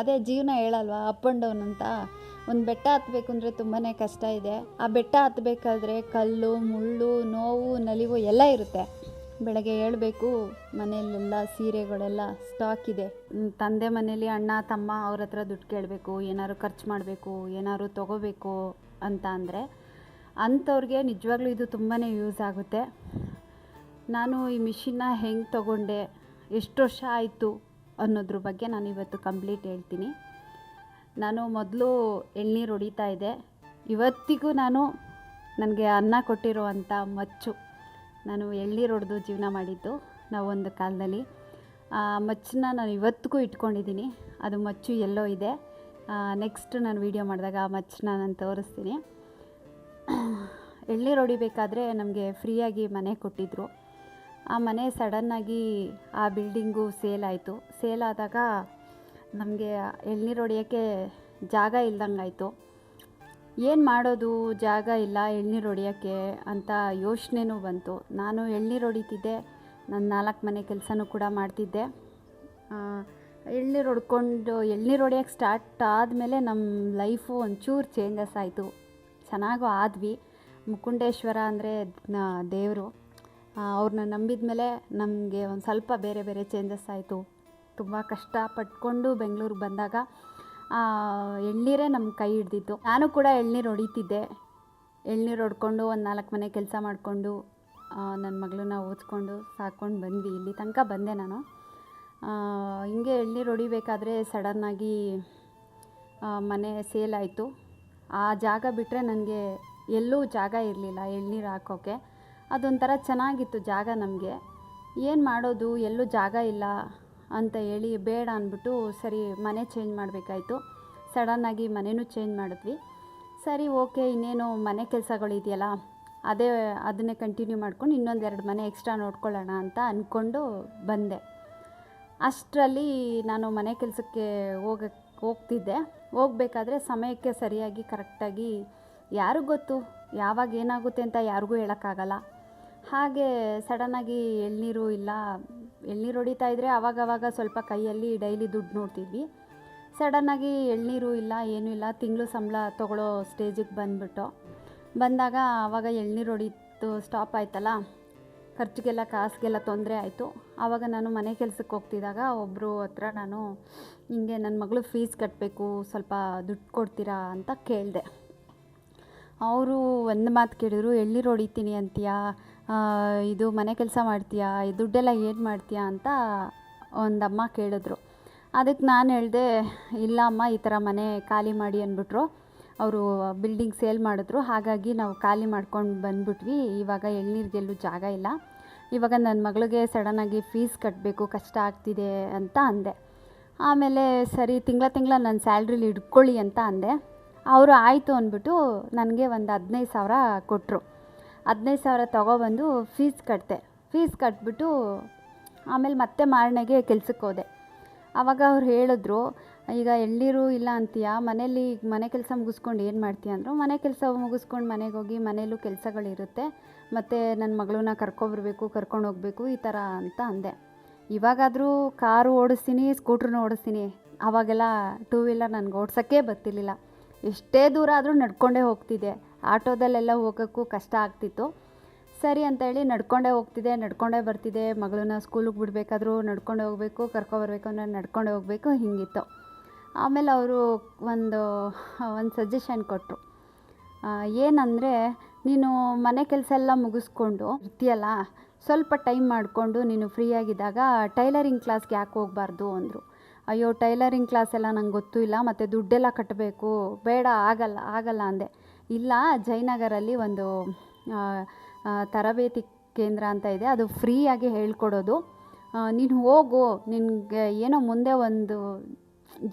ಅದೇ ಜೀವನ ಹೇಳಲ್ವಾ up and down ಅಂತ? ಒಂದು ಬೆಟ್ಟ ಹತ್ತಬೇಕು ಅಂದರೆ ತುಂಬಾ ಕಷ್ಟ ಇದೆ. ಆ ಬೆಟ್ಟ ಹತ್ತಬೇಕಾದ್ರೆ ಕಲ್ಲು, ಮುಳ್ಳು, ನೋವು, ನಲಿವು ಎಲ್ಲ ಇರುತ್ತೆ. ಬೆಳಗ್ಗೆ ಹೇಳಬೇಕು, ಮನೆಯಲ್ಲೆಲ್ಲ ಸೀರೆಗಳೆಲ್ಲ ಸ್ಟಾಕ್ ಇದೆ. ತಂದೆ ಮನೇಲಿ ಅಣ್ಣ, ತಮ್ಮ ಅವ್ರ ಹತ್ರ ದುಡ್ಡು ಕೇಳಬೇಕು, ಏನಾದ್ರು ಖರ್ಚು ಮಾಡಬೇಕು, ಏನಾದ್ರು ತೊಗೋಬೇಕು ಅಂತ ಅಂದರೆ ಅಂಥವ್ರಿಗೆ ನಿಜವಾಗ್ಲೂ ಇದು ತುಂಬಾ ಯೂಸ್ ಆಗುತ್ತೆ. ನಾನು ಈ ಮಿಷಿನ್ನ ಹೆಂಗೆ ತೊಗೊಂಡೆ, ಎಷ್ಟು ವರ್ಷ ಆಯಿತು ಅನ್ನೋದ್ರ ಬಗ್ಗೆ ನಾನು ಇವತ್ತು ಕಂಪ್ಲೀಟ್ ಹೇಳ್ತೀನಿ. ನಾನು ಮೊದಲು ಎಳ್ನೀರು ಹೊಡಿತಾ ಇದ್ದೆ. ಇವತ್ತಿಗೂ ನಾನು ನನಗೆ ಅನ್ನ ಕೊಟ್ಟಿರುವಂಥ ಮಚ್ಚು. ನಾನು ಎಳ್ನೀರು ಹೊಡೆದು ಜೀವನ ಮಾಡಿದ್ದು ನಾವು ಒಂದು ಕಾಲದಲ್ಲಿ. ಆ ಮಚ್ಚನ್ನ ನಾನು ಇವತ್ತಿಗೂ ಇಟ್ಕೊಂಡಿದ್ದೀನಿ. ಅದು ಮಚ್ಚು ಎಲ್ಲೋ ಇದೆ. ನೆಕ್ಸ್ಟ್ ನಾನು ವೀಡಿಯೋ ಮಾಡಿದಾಗ ಆ ಮಚ್ಚನ್ನ ನಾನು ತೋರಿಸ್ತೀನಿ. ಎಳ್ನೀರು ಹೊಡಿಬೇಕಾದ್ರೆ ನಮಗೆ ಫ್ರೀಯಾಗಿ ಮನೆ ಕೊಟ್ಟಿದ್ದರು ಆ ಮನೆ ಸಡನ್ನಾಗಿ ಆ ಬಿಲ್ಡಿಂಗು ಸೇಲ್ ಆಯಿತು. ಸೇಲ್ ಆದಾಗ ನಮಗೆ ಎಳ್ನೀರು ಹೊಡಿಯೋಕ್ಕೆ ಜಾಗ ಇಲ್ದಂಗೆ ಆಯಿತು. ಏನು ಮಾಡೋದು? ಜಾಗ ಇಲ್ಲ, ಎಳ್ನೀರು ಹೊಡೆಯೋಕ್ಕೆ ಅಂತ ಯೋಚನೆನೂ ಬಂತು. ನಾನು ಎಳ್ನೀರು ಹೊಡಿತಿದ್ದೆ. ನನ್ನ ನಾಲ್ಕು ಮನೆ ಕೆಲಸನೂ ಕೂಡ ಮಾಡ್ತಿದ್ದೆ. ಎಳ್ನೀರು ಹೊಡ್ಕೊಂಡು ಎಳ್ನೀರು ಹೊಡಿಯೋಕ್ಕೆ ಸ್ಟಾರ್ಟ್ ಆದಮೇಲೆ ನಮ್ಮ ಲೈಫು ಒಂಚೂರು ಚೇಂಜಸ್ ಆಯಿತು. ಚೆನ್ನಾಗೂ ಆದ್ವಿ. ಮುಕುಂಡೇಶ್ವರ ಅಂದರೆ ದೇವರು. ಅವ್ರನ್ನ ನಂಬಿದ ಮೇಲೆ ನಮಗೆ ಒಂದು ಸ್ವಲ್ಪ ಬೇರೆ ಬೇರೆ ಚೇಂಜಸ್ ಆಯಿತು. ತುಂಬ ಕಷ್ಟ ಪಟ್ಕೊಂಡು ಬೆಂಗಳೂರಿಗೆ ಬಂದಾಗ ಎಳ್ನೀರೇ ನಮ್ಮ ಕೈ ಹಿಡ್ದಿತ್ತು. ನಾನು ಕೂಡ ಎಳ್ನೀರು ಹೊಡಿತಿದ್ದೆ. ಎಳ್ನೀರು ಹೊಡ್ಕೊಂಡು ಒಂದು ನಾಲ್ಕು ಮನೆ ಕೆಲಸ ಮಾಡಿಕೊಂಡು ನನ್ನ ಮಗಳನ್ನ ಓದಿಸ್ಕೊಂಡು ಸಾಕೊಂಡು ಬಂದ್ವಿ. ಇಲ್ಲಿ ತನಕ ಬಂದೆ ನಾನು. ಹಿಂಗೆ ಎಳ್ನೀರು ಹೊಡಿಬೇಕಾದ್ರೆ ಸಡನ್ನಾಗಿ ಮನೆ ಸೇಲ್ ಆಯಿತು. ಆ ಜಾಗ ಬಿಟ್ಟರೆ ನನಗೆ ಎಲ್ಲೂ ಜಾಗ ಇರಲಿಲ್ಲ ಎಳ್ನೀರು ಹಾಕೋಕ್ಕೆ ಅದೊಂಥರ ಚೆನ್ನಾಗಿತ್ತು ಜಾಗ ನಮಗೆ. ಏನು ಮಾಡೋದು? ಎಲ್ಲೂ ಜಾಗ ಇಲ್ಲ ಅಂತ ಹೇಳಿ ಬೇಡ ಅಂದ್ಬಿಟ್ಟು ಸರಿ ಮನೆ ಚೇಂಜ್ ಮಾಡಬೇಕಾಯ್ತು. ಸಡನ್ನಾಗಿ ಮನೆಯೂ ಚೇಂಜ್ ಮಾಡಿದ್ವಿ. ಸರಿ ಓಕೆ ಇನ್ನೇನು ಮನೆ ಕೆಲಸಗಳಿದೆಯಲ್ಲ ಅದೇ ಅದನ್ನೇ ಕಂಟಿನ್ಯೂ ಮಾಡ್ಕೊಂಡು ಇನ್ನೊಂದೆರಡು ಮನೆ ಎಕ್ಸ್ಟ್ರಾ ನೋಡ್ಕೊಳ್ಳೋಣ ಅಂತ ಅಂದ್ಕೊಂಡು ಬಂದೆ. ಅಷ್ಟರಲ್ಲಿ ನಾನು ಮನೆ ಕೆಲಸಕ್ಕೆ ಹೋಗಕ್ಕೆ ಹೋಗ್ತಿದ್ದೆ. ಹೋಗ್ಬೇಕಾದ್ರೆ ಸಮಯಕ್ಕೆ ಸರಿಯಾಗಿ ಕರೆಕ್ಟಾಗಿ ಯಾರಿಗೂ ಗೊತ್ತು? ಯಾವಾಗ ಏನಾಗುತ್ತೆ ಅಂತ ಯಾರಿಗೂ ಹೇಳೋಕ್ಕಾಗಲ್ಲ. ಹಾಗೆ ಸಡನ್ನಾಗಿ ಎಳ್ನೀರು ಇಲ್ಲ, ಎಳ್ನೀರು ಹೊಡಿತಾ ಇದ್ದರೆ ಆವಾಗವಾಗ ಸ್ವಲ್ಪ ಕೈಯಲ್ಲಿ ಡೈಲಿ ದುಡ್ಡು ನೋಡ್ತಿದ್ವಿ. ಸಡನ್ನಾಗಿ ಎಳ್ನೀರು ಇಲ್ಲ, ಏನೂ ಇಲ್ಲ, ತಿಂಗಳು ಸಂಬಳ ತೊಗೊಳ್ಳೋ ಸ್ಟೇಜಿಗೆ ಬಂದ್ಬಿಟ್ಟು. ಬಂದಾಗ ಆವಾಗ ಎಳ್ನೀರು ಹೊಡಿತು ಸ್ಟಾಪ್ ಆಯ್ತಲ್ಲ, ಖರ್ಚಿಗೆಲ್ಲ ಕಾಸಿಗೆಲ್ಲ ತೊಂದರೆ ಆಯಿತು. ಆವಾಗ ನಾನು ಮನೆ ಕೆಲಸಕ್ಕೆ ಹೋಗ್ತಿದ್ದಾಗ ಒಬ್ಬರು ಹತ್ರ ನಾನು, ಹಿಂಗೆ ನನ್ನ ಮಗಳು ಫೀಸ್ ಕಟ್ಟಬೇಕು ಸ್ವಲ್ಪ ದುಡ್ಡು ಕೊಡ್ತೀರಾ ಅಂತ ಕೇಳಿದೆ. ಅವರು ಒಂದು ಮಾತು ಕೇಳಿದ್ರು, ಎಳ್ನೀರು ಹೊಡಿತೀನಿ ಅಂತೀಯಾ? ಇದು ಮನೆ ಕೆಲಸ ಮಾಡ್ತೀಯಾ? ದುಡ್ಡೆಲ್ಲ ಏನು ಮಾಡ್ತೀಯಾ ಅಂತ ಒಂದಮ್ಮ ಕೇಳಿದ್ರು. ಅದಕ್ಕೆ ನಾನು ಹೇಳಿದೆ, ಇಲ್ಲ ಅಮ್ಮ, ಈ ಥರ ಮನೆ ಖಾಲಿ ಮಾಡಿ ಅಂದ್ಬಿಟ್ರು. ಅವರು ಬಿಲ್ಡಿಂಗ್ ಸೇಲ್ ಮಾಡಿದ್ರು. ಹಾಗಾಗಿ ನಾವು ಖಾಲಿ ಮಾಡ್ಕೊಂಡು ಬಂದ್ಬಿಟ್ವಿ. ಇವಾಗ ಎಳ್ನೀರಿಗೆಲ್ಲೂ ಜಾಗ ಇಲ್ಲ. ಇವಾಗ ನನ್ನ ಮಗಳಿಗೆ ಸಡನ್ನಾಗಿ ಫೀಸ್ ಕಟ್ಟಬೇಕು ಕಷ್ಟ ಆಗ್ತಿದೆ ಅಂತ ಅಂದೆ. ಆಮೇಲೆ ಸರಿ, ತಿಂಗಳ ತಿಂಗಳ ನನ್ನ ಸ್ಯಾಲ್ರಿಲಿ ಇಟ್ಕೊಳ್ಳಿ ಅಂತ ಅಂದೆ. ಅವರು ಆಯಿತು ಅಂದ್ಬಿಟ್ಟು ನನಗೆ ಒಂದು ಹದಿನೈದು ಸಾವಿರ ಕೊಟ್ಟರು ಹದಿನೈದು ಸಾವಿರ ತೊಗೊಬಂದು ಫೀಸ್ ಕಟ್ಟಿದೆ ಫೀಸ್ ಕಟ್ಬಿಟ್ಟು ಆಮೇಲೆ ಮತ್ತೆ ಮಾರನೆಗೆ ಕೆಲ್ಸಕ್ಕೆ ಹೋದೆ. ಆವಾಗ ಅವ್ರು ಹೇಳಿದ್ರು, ಈಗ ಎಳ್ನೀರು ಇಲ್ಲ ಅಂತೀಯ? ಮನೇಲಿ ಮನೆ ಕೆಲಸ ಮುಗಿಸ್ಕೊಂಡು ಏನು ಮಾಡ್ತೀಯ? ಅಂದರು. ಮನೆ ಕೆಲಸ ಮುಗಿಸ್ಕೊಂಡು ಮನೆಗೆ ಹೋಗಿ ಮನೇಲೂ ಕೆಲಸಗಳಿರುತ್ತೆ. ಮತ್ತು ನನ್ನ ಮಗಳನ್ನ ಕರ್ಕೊಬರ್ಬೇಕು, ಕರ್ಕೊಂಡು ಹೋಗಬೇಕು, ಈ ಥರ ಅಂತ ಅಂದೆ. ಇವಾಗಾದರೂ ಕಾರು ಓಡಿಸ್ತೀನಿ ಸ್ಕೂಟ್ರನ್ನ ಓಡಿಸ್ತೀನಿ. ಆವಾಗೆಲ್ಲ ಟೂ ವೀಲರ್ ನನಗೆ ಓಡ್ಸೋಕ್ಕೆ ಬರ್ತಿರ್ಲಿಲ್ಲ. ಎಷ್ಟೇ ದೂರ ಆದರೂ ನಡ್ಕೊಂಡೇ ಹೋಗ್ತಿದ್ದೆ. ಆಟೋದಲ್ಲೆಲ್ಲ ಹೋಗೋಕ್ಕೂ ಕಷ್ಟ ಆಗ್ತಿತ್ತು. ಸರಿ ಅಂತ ಹೇಳಿ ನಡ್ಕೊಂಡೇ ಹೋಗ್ತಿದ್ದೆ ನಡ್ಕೊಂಡೇ ಬರ್ತಿದ್ದೆ ಮಗಳನ್ನ ಸ್ಕೂಲಿಗೆ ಬಿಡಬೇಕಾದ್ರೂ ನಡ್ಕೊಂಡೇ ಹೋಗಬೇಕು ಕರ್ಕೊಬರ್ಬೇಕು ಅಂದರೆ ನಡ್ಕೊಂಡೇ ಹೋಗಬೇಕು, ಹಿಂಗಿತ್ತು. ಆಮೇಲೆ ಅವರು ಒಂದು ಒಂದು ಸಜೆಷನ್ ಕೊಟ್ಟರು ಏನಂದರೆ ನೀನು ಮನೆ ಕೆಲಸ ಎಲ್ಲ ಮುಗಿಸ್ಕೊಂಡು ಇರ್ತೀಯಲ್ಲ, ಸ್ವಲ್ಪ ಟೈಮ್ ಮಾಡಿಕೊಂಡು ನೀನು ಫ್ರೀಯಾಗಿದ್ದಾಗ ಟೈಲರಿಂಗ್ ಕ್ಲಾಸ್ಗೆ ಯಾಕೆ ಹೋಗಬಾರ್ದು ಅಂದರು. ಅಯ್ಯೋ, ಟೈಲರಿಂಗ್ ಕ್ಲಾಸ್ ಎಲ್ಲ ನಂಗೆ ಗೊತ್ತೂ ಇಲ್ಲ, ಮತ್ತು ದುಡ್ಡೆಲ್ಲ ಕಟ್ಟಬೇಕು. ಬೇಡ, ಆಗಲ್ಲ ಆಗಲ್ಲ ಅಂದೆ. ಇಲ್ಲ, ಜಯನಗರಲ್ಲಿ ಒಂದು ತರಬೇತಿ ಕೇಂದ್ರ ಅಂತ ಇದೆ. ಅದು ಫ್ರೀಯಾಗಿ ಹೇಳ್ಕೊಡೋದು. ನೀನು ಹೋಗು. ನಿನಗೆ ಏನೋ ಮುಂದೆ ಒಂದು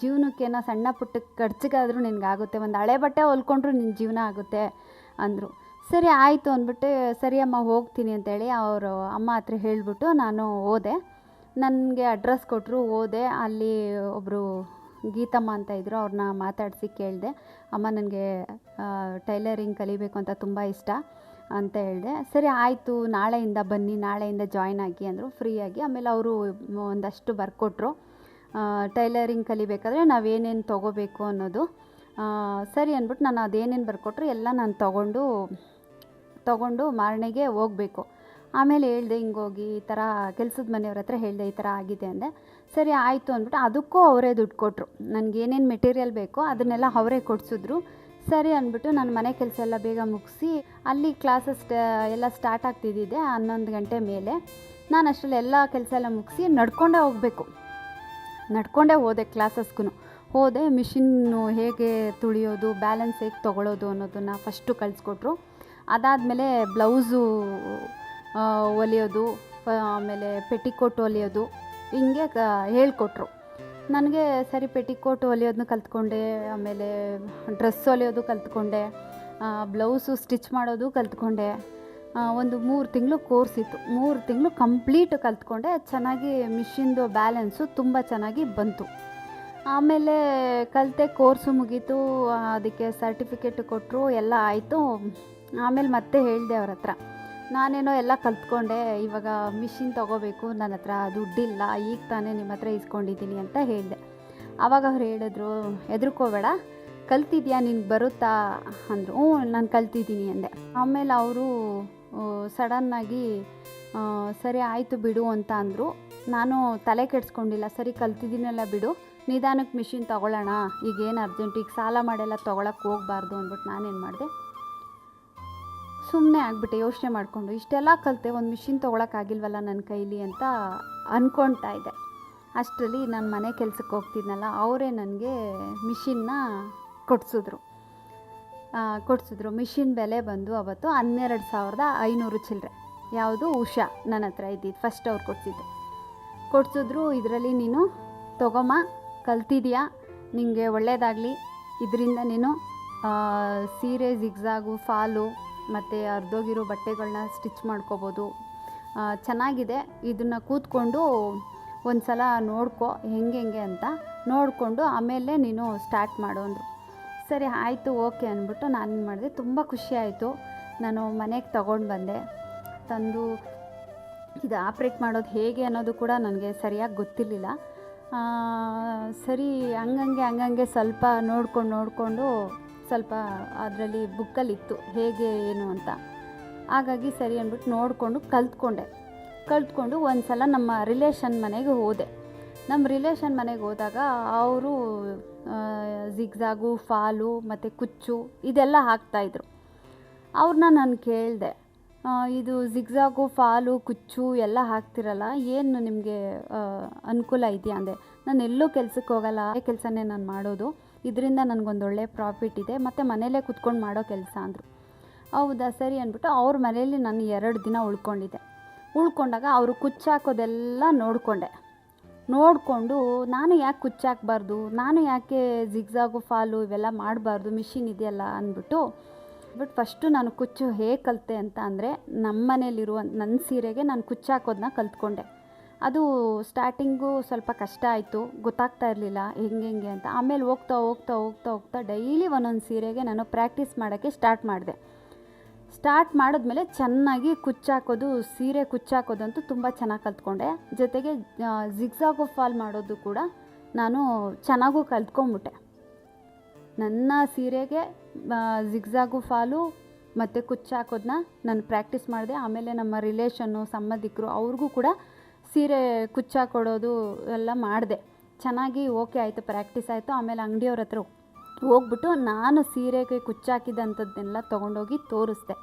ಜೀವನಕ್ಕೇನೋ ಸಣ್ಣ ಪುಟ್ಟ ಖರ್ಚಿಗಾದರೂ ನಿನಗಾಗುತ್ತೆ. ಒಂದು ಹಳೆ ಬಟ್ಟೆ ಹೊಲ್ಕೊಂಡ್ರು ನಿನ್ನ ಜೀವನ ಆಗುತ್ತೆ ಅಂದರು. ಸರಿ, ಆಯಿತು ಅಂದ್ಬಿಟ್ಟು, ಸರಿ ಅಮ್ಮ, ಹೋಗ್ತೀನಿ ಅಂತೇಳಿ ಅವರು ಅಮ್ಮ ಹತ್ರ ಹೇಳಿಬಿಟ್ಟು ನಾನು ಹೋದೆ. ನನಗೆ ಅಡ್ರೆಸ್ ಕೊಟ್ಟರು ಹೋದೆ. ಅಲ್ಲಿ ಒಬ್ಬರು ಗೀತಮ್ಮ ಅಂತ ಇದ್ದರು ಅವ್ರನ್ನ ಮಾತಾಡಿಸಿ ಕೇಳಿದೆ, ಅಮ್ಮ, ನನಗೆ ಟೈಲರಿಂಗ್ ಕಲಿಬೇಕು ಅಂತ ತುಂಬ ಇಷ್ಟ ಅಂತ ಹೇಳಿದೆ. ಸರಿ, ಆಯಿತು, ನಾಳೆಯಿಂದ ಬನ್ನಿ, ನಾಳೆಯಿಂದ ಜಾಯ್ನ್ ಆಗಿ, ಅಂದರು. ಫ್ರೀಯಾಗಿ ಆಮೇಲೆ ಅವರು ಒಂದಷ್ಟು ಬರ್ಕೊಟ್ರು ಟೈಲರಿಂಗ್ ಕಲಿಬೇಕಾದ್ರೆ ನಾವೇನೇನು ತೊಗೋಬೇಕು ಅನ್ನೋದು ಸರಿ ಅಂದ್ಬಿಟ್ಟು ನಾನು ಅದೇನೇನು ಬರ್ಕೊಟ್ರು ಎಲ್ಲ ನಾನು ತೊಗೊಂಡು ತೊಗೊಂಡು ಮಾರನೆಗೆ ಹೋಗಬೇಕು. ಆಮೇಲೆ ಹೇಳ್ದೆ ಹಿಂಗೋಗಿ ಈ ಥರ ಕೆಲಸದ ಮನೆಯವ್ರ ಹತ್ರ ಹೇಳಿದೆ, ಈ ಥರ ಆಗಿದೆ, ಅಂದೆ. ಸರಿ ಆಯಿತು ಅಂದ್ಬಿಟ್ಟು ಅದಕ್ಕೂ ಅವರೇ ದುಡ್ಡು ಕೊಟ್ಟರು ನನಗೇನೇನು ಮೆಟೀರಿಯಲ್ ಬೇಕೋ ಅದನ್ನೆಲ್ಲ ಅವರೇ ಕೊಡಿಸಿದ್ರು. ಸರಿ ಅಂದ್ಬಿಟ್ಟು ನಾನು ಮನೆ ಕೆಲಸ ಎಲ್ಲ ಬೇಗ ಮುಗಿಸಿ ಅಲ್ಲಿ ಕ್ಲಾಸಸ್ ಎಲ್ಲ ಸ್ಟಾರ್ಟ್ ಆಗ್ತಿದ್ದಿದೆ ಹನ್ನೊಂದು ಗಂಟೆ ಮೇಲೆ. ನಾನು ಅಷ್ಟರಲ್ಲಿ ಎಲ್ಲ ಕೆಲಸ ಎಲ್ಲ ಮುಗಿಸಿ ನಡ್ಕೊಂಡೇ ಹೋಗಬೇಕು. ನಡ್ಕೊಂಡೇ ಹೋದೆ ಕ್ಲಾಸಸ್ಗೂ ಹೋದೆ ಮಿಷಿನ್ನು ಹೇಗೆ ತುಳಿಯೋದು ಬ್ಯಾಲೆನ್ಸ್ ಹೇಗೆ ತೊಗೊಳೋದು ಅನ್ನೋದನ್ನು ಫಸ್ಟು ಕಳಿಸ್ಕೊಟ್ರು. ಅದಾದಮೇಲೆ ಬ್ಲೌಸು ಹೊಲಿಯೋದು ಆಮೇಲೆ ಪೆಟಿಕೋಟ್ ಹೊಲಿಯೋದು ಹಿಂಗೆ ಕ ಹೇಳ್ಕೊಟ್ರು. ನನಗೆ ಸರಿ ಪೆಟಿಕೋಟ್ ಹೊಲಿಯೋದನ್ನ ಕಲ್ತ್ಕೊಂಡೆ, ಆಮೇಲೆ ಡ್ರೆಸ್ ಹೊಲಿಯೋದು ಕಲ್ತ್ಕೊಂಡೆ ಬ್ಲೌಸು ಸ್ಟಿಚ್ ಮಾಡೋದು ಕಲ್ತ್ಕೊಂಡೆ. ಒಂದು ಮೂರು ತಿಂಗಳು ಕೋರ್ಸ್ ಇತ್ತು. ಮೂರು ತಿಂಗಳು ಕಂಪ್ಲೀಟ್ ಕಲ್ತ್ಕೊಂಡೆ ಚೆನ್ನಾಗಿ ಮಿಷಿನ್ದು ಬ್ಯಾಲೆನ್ಸು ತುಂಬ ಚೆನ್ನಾಗಿ ಬಂತು. ಆಮೇಲೆ ಕಲಿತೆ ಕೋರ್ಸು ಮುಗೀತು, ಅದಕ್ಕೆ ಸರ್ಟಿಫಿಕೇಟ್ ಕೊಟ್ಟರು ಎಲ್ಲ ಆಯಿತು. ಆಮೇಲೆ ಮತ್ತೆ ಹೇಳಿದೆ ಅವ್ರ ಹತ್ರ. ನಾನೇನೋ ಎಲ್ಲ ಕಲ್ತ್ಕೊಂಡೆ, ಇವಾಗ ಮಿಷಿನ್ ತೊಗೋಬೇಕು, ನನ್ನ ಹತ್ರ ದುಡ್ಡಿಲ್ಲ, ಈಗ ತಾನೇ ನಿಮ್ಮ ಹತ್ರ ಇಸ್ಕೊಂಡಿದ್ದೀನಿ ಅಂತ ಹೇಳಿದೆ. ಆವಾಗ ಅವ್ರು ಹೇಳಿದ್ರು, ಹೆದರ್ಕೋಬೇಡ, ಕಲ್ತಿದ್ಯಾ ನಿನ್ಗೆ ಬರುತ್ತಾ? ಅಂದರು. ಹ್ಞೂ, ನಾನು ಕಲ್ತಿದ್ದೀನಿ, ಅಂದೆ. ಆಮೇಲೆ ಅವರು ಸಡನ್ನಾಗಿ ಸರಿ, ಆಯಿತು ಬಿಡು, ಅಂತ ಅಂದರು. ನಾನು ತಲೆ ಕೆಡ್ಸ್ಕೊಂಡಿಲ್ಲ, ಸರಿ, ಕಲ್ತಿದ್ದೀನಲ್ಲ ಬಿಡು ನಿಧಾನಕ್ಕೆ ಮಿಷಿನ್ ತೊಗೊಳ್ಳೋಣ, ಈಗೇನು ಅರ್ಜೆಂಟ್, ಈಗ ಸಾಲ ಮಾಡೆಲ್ಲ ತೊಗೊಳಕ್ಕೆ ಹೋಗ್ಬಾರ್ದು ಅಂದ್ಬಿಟ್ಟು ನಾನೇನು ಮಾಡಿದೆ ಸುಮ್ಮನೆ ಆಗ್ಬಿಟ್ಟೆ, ಯೋಚನೆ ಮಾಡಿಕೊಂಡು. ಇಷ್ಟೆಲ್ಲ ಕಲಿತೆ, ಒಂದು ಮಿಷಿನ್ ತೊಗೊಳಕ್ಕಾಗಿಲ್ವಲ್ಲ ನನ್ನ ಕೈಲಿ ಅಂತ ಅಂದ್ಕೊಳ್ತಾ ಇದ್ದೆ. ಅಷ್ಟರಲ್ಲಿ ನಾನು ಮನೆ ಕೆಲಸಕ್ಕೆ ಹೋಗ್ತಿದ್ನಲ್ಲ, ಅವರೇ ನನಗೆ ಮಿಷಿನ್ನ ಕೊಡಿಸಿದ್ರು. ಕೊಡಿಸಿದ್ರು. ಮಿಷಿನ್ ಬೆಲೆ ಬಂದು ಅವತ್ತು ಹನ್ನೆರಡು ಸಾವಿರದ ಐನೂರು ಚಿಲ್ಲರೆ ಯಾವುದು ಉಷಾ ನನ್ನ ಹತ್ರ ಇದ್ದಿದ್ದು ಫಸ್ಟ್ ಅವ್ರು ಕೊಡ್ಸಿದ್ದೆ. ಕೊಡ್ಸಿದ್ರು, ಇದರಲ್ಲಿ ನೀನು ತಗೊಮ್ಮ, ಕಲ್ತಿದ್ಯಾ? ನಿನಗೆ ಒಳ್ಳೆಯದಾಗಲಿ ಇದರಿಂದ ನೀನು ಸೀರೆ, ಜಿಗ್ಸಾಗು, ಫಾಲು ಮತ್ತು ಅರ್ಧೋಗಿರೋ ಬಟ್ಟೆಗಳನ್ನ ಸ್ಟಿಚ್ ಮಾಡ್ಕೋಬೋದು. ಚೆನ್ನಾಗಿದೆ. ಇದನ್ನು ಕೂತ್ಕೊಂಡು ಒಂದು ಸಲ ನೋಡ್ಕೊ, ಹೆಂಗೆ ಹೆಂಗೆ ಅಂತ ನೋಡಿಕೊಂಡು ಆಮೇಲೆ ನೀನು ಸ್ಟಾರ್ಟ್ ಮಾಡು ಅಂದರು. ಸರಿ, ಆಯಿತು, ಓಕೆ ಅಂದ್ಬಿಟ್ಟು ನಾನೇನು ಮಾಡಿದೆ, ತುಂಬ ಖುಷಿ ಆಯಿತು. ನಾನು ಮನೆಗೆ ತಗೊಂಡು ಬಂದೆ. ತಂದು ಇದು ಆಪ್ರೇಟ್ ಮಾಡೋದು ಹೇಗೆ ಅನ್ನೋದು ಕೂಡ ನನಗೆ ಸರಿಯಾಗಿ ಗೊತ್ತಿರಲಿಲ್ಲ. ಸರಿ, ಹಂಗಂಗೆ ಹಂಗಂಗೆ ಸ್ವಲ್ಪ ನೋಡ್ಕೊಂಡು ನೋಡಿಕೊಂಡು ಸ್ವಲ್ಪ ಅದರಲ್ಲಿ ಬುಕ್ಕಲ್ಲಿತ್ತು, ಹೇಗೆ ಏನು ಅಂತ. ಹಾಗಾಗಿ ಸರಿ ಅಂದ್ಬಿಟ್ಟು ನೋಡಿಕೊಂಡು ಕಲ್ತ್ಕೊಂಡೆ. ಕಲ್ತ್ಕೊಂಡು ಒಂದು ಸಲ ನಮ್ಮ ರಿಲೇಷನ್ ಮನೆಗೆ ಹೋದೆ. ನಮ್ಮ ರಿಲೇಷನ್ ಮನೆಗೆ ಹೋದಾಗ ಅವರು ಜಿಗ್ಜಾಗು ಫಾಲು ಮತ್ತು ಕುಚ್ಚು ಇದೆಲ್ಲ ಹಾಕ್ತಾಯಿದ್ರು ಅವ್ರನ್ನ ನಾನು ಕೇಳಿದೆ ಇದು ಜಿಗ್ಜಾಗು ಫಾಲು ಕುಚ್ಚು ಎಲ್ಲ ಹಾಕ್ತಿರಲ್ಲ, ಏನು ನಿಮಗೆ ಅನುಕೂಲ ಇದೆಯಾ ಅಂದೆ. ನಾನು ಎಲ್ಲೂ ಕೆಲಸಕ್ಕೆ ಹೋಗಲ್ಲ ಆ ಕೆಲಸನೇ ನಾನು ಮಾಡೋದು. ಇದರಿಂದ ನನಗೊಂದು ಒಳ್ಳೆ ಪ್ರಾಫಿಟ್ ಇದೆ. ಮತ್ತು ಮನೇಲೇ ಕುತ್ಕೊಂಡು ಮಾಡೋ ಕೆಲಸ ಅಂದರು. ಹೌದಾ, ಸರಿ ಅಂದ್ಬಿಟ್ಟು ಅವ್ರ ಮನೆಯಲ್ಲಿ ನಾನು ಎರಡು ದಿನ ಉಳ್ಕೊಂಡಿದ್ದೆ. ಉಳ್ಕೊಂಡಾಗ ಅವರು ಕುಚ್ಚಾಕೋದೆಲ್ಲ ನೋಡಿಕೊಂಡೆ. ನೋಡಿಕೊಂಡು ನಾನು ಯಾಕೆ ಕುಚ್ಚಾಕಬಾರ್ದು? ನಾನು ಯಾಕೆ ಜಿಗ್ಜಾಗು ಫಾಲು ಇವೆಲ್ಲ ಮಾಡಬಾರ್ದು? ಮಿಷಿನ್ ಇದೆಯಲ್ಲ ಅಂದ್ಬಿಟ್ಟು ಬಟ್ ಫಸ್ಟು ನಾನು ಕುಚ್ಚು ಹೇಗೆ ಕಲಿತೆ ಅಂತ ಅಂದರೆ ನಮ್ಮ ಮನೇಲಿರುವ ನನ್ನ ಸೀರೆಗೆ ನಾನು ಕುಚ್ಚಾಕೋದನ್ನ ಕಲ್ತ್ಕೊಂಡೆ. ಅದು ಸ್ಟಾರ್ಟಿಂಗು ಸ್ವಲ್ಪ ಕಷ್ಟ ಆಯಿತು. ಗೊತ್ತಾಗ್ತಾ ಇರಲಿಲ್ಲ ಹೆಂಗೆ ಹೆಂಗೆ ಅಂತ. ಆಮೇಲೆ ಹೋಗ್ತಾ ಹೋಗ್ತಾ ಹೋಗ್ತಾ ಹೋಗ್ತಾ ಡೈಲಿ ಒಂದೊಂದು ಸೀರೆಗೆ ನಾನು ಪ್ರಾಕ್ಟೀಸ್ ಮಾಡೋಕ್ಕೆ ಸ್ಟಾರ್ಟ್ ಮಾಡಿದೆ. ಸ್ಟಾರ್ಟ್ ಮಾಡಿದ್ಮೇಲೆ ಚೆನ್ನಾಗಿ ಕುಚ್ಚಾಕೋದು, ಸೀರೆ ಕುಚ್ಚಾಕೋದಂತೂ ತುಂಬ ಚೆನ್ನಾಗಿ ಕಲ್ತ್ಕೊಂಡೆ. ಜೊತೆಗೆ ಜಿಗ್ಸಾಗೋ ಫಾಲ್ ಮಾಡೋದು ಕೂಡ ನಾನು ಚೆನ್ನಾಗೂ ಕಲ್ತ್ಕೊಂಬಿಟ್ಟೆ. ನನ್ನ ಸೀರೆಗೆ ಜಿಗ್ಸಾಗು ಫಾಲು ಮತ್ತು ಕುಚ್ಚಾಕೋದನ್ನ ನಾನು ಪ್ರಾಕ್ಟೀಸ್ ಮಾಡಿದೆ. ಆಮೇಲೆ ನಮ್ಮ ರಿಲೇಷನ್ನು ಸಂಬಂಧಿಕರು ಅವ್ರಿಗೂ ಕೂಡ ಸೀರೆ ಕುಚ್ಚಾಕೊಡೋದು ಎಲ್ಲ ಮಾಡಿದೆ. ಚೆನ್ನಾಗಿ ಓಕೆ ಆಯಿತು, ಪ್ರಾಕ್ಟೀಸ್ ಆಯಿತು. ಆಮೇಲೆ ಅಂಗಡಿಯವ್ರ ಹತ್ರ ಹೋಗ್ಬಿಟ್ಟು ನಾನು ಸೀರೆಗೆ ಕುಚ್ಚಾಕಿದಂಥದ್ದನ್ನೆಲ್ಲ ತೊಗೊಂಡೋಗಿ ತೋರಿಸ್ದೆ.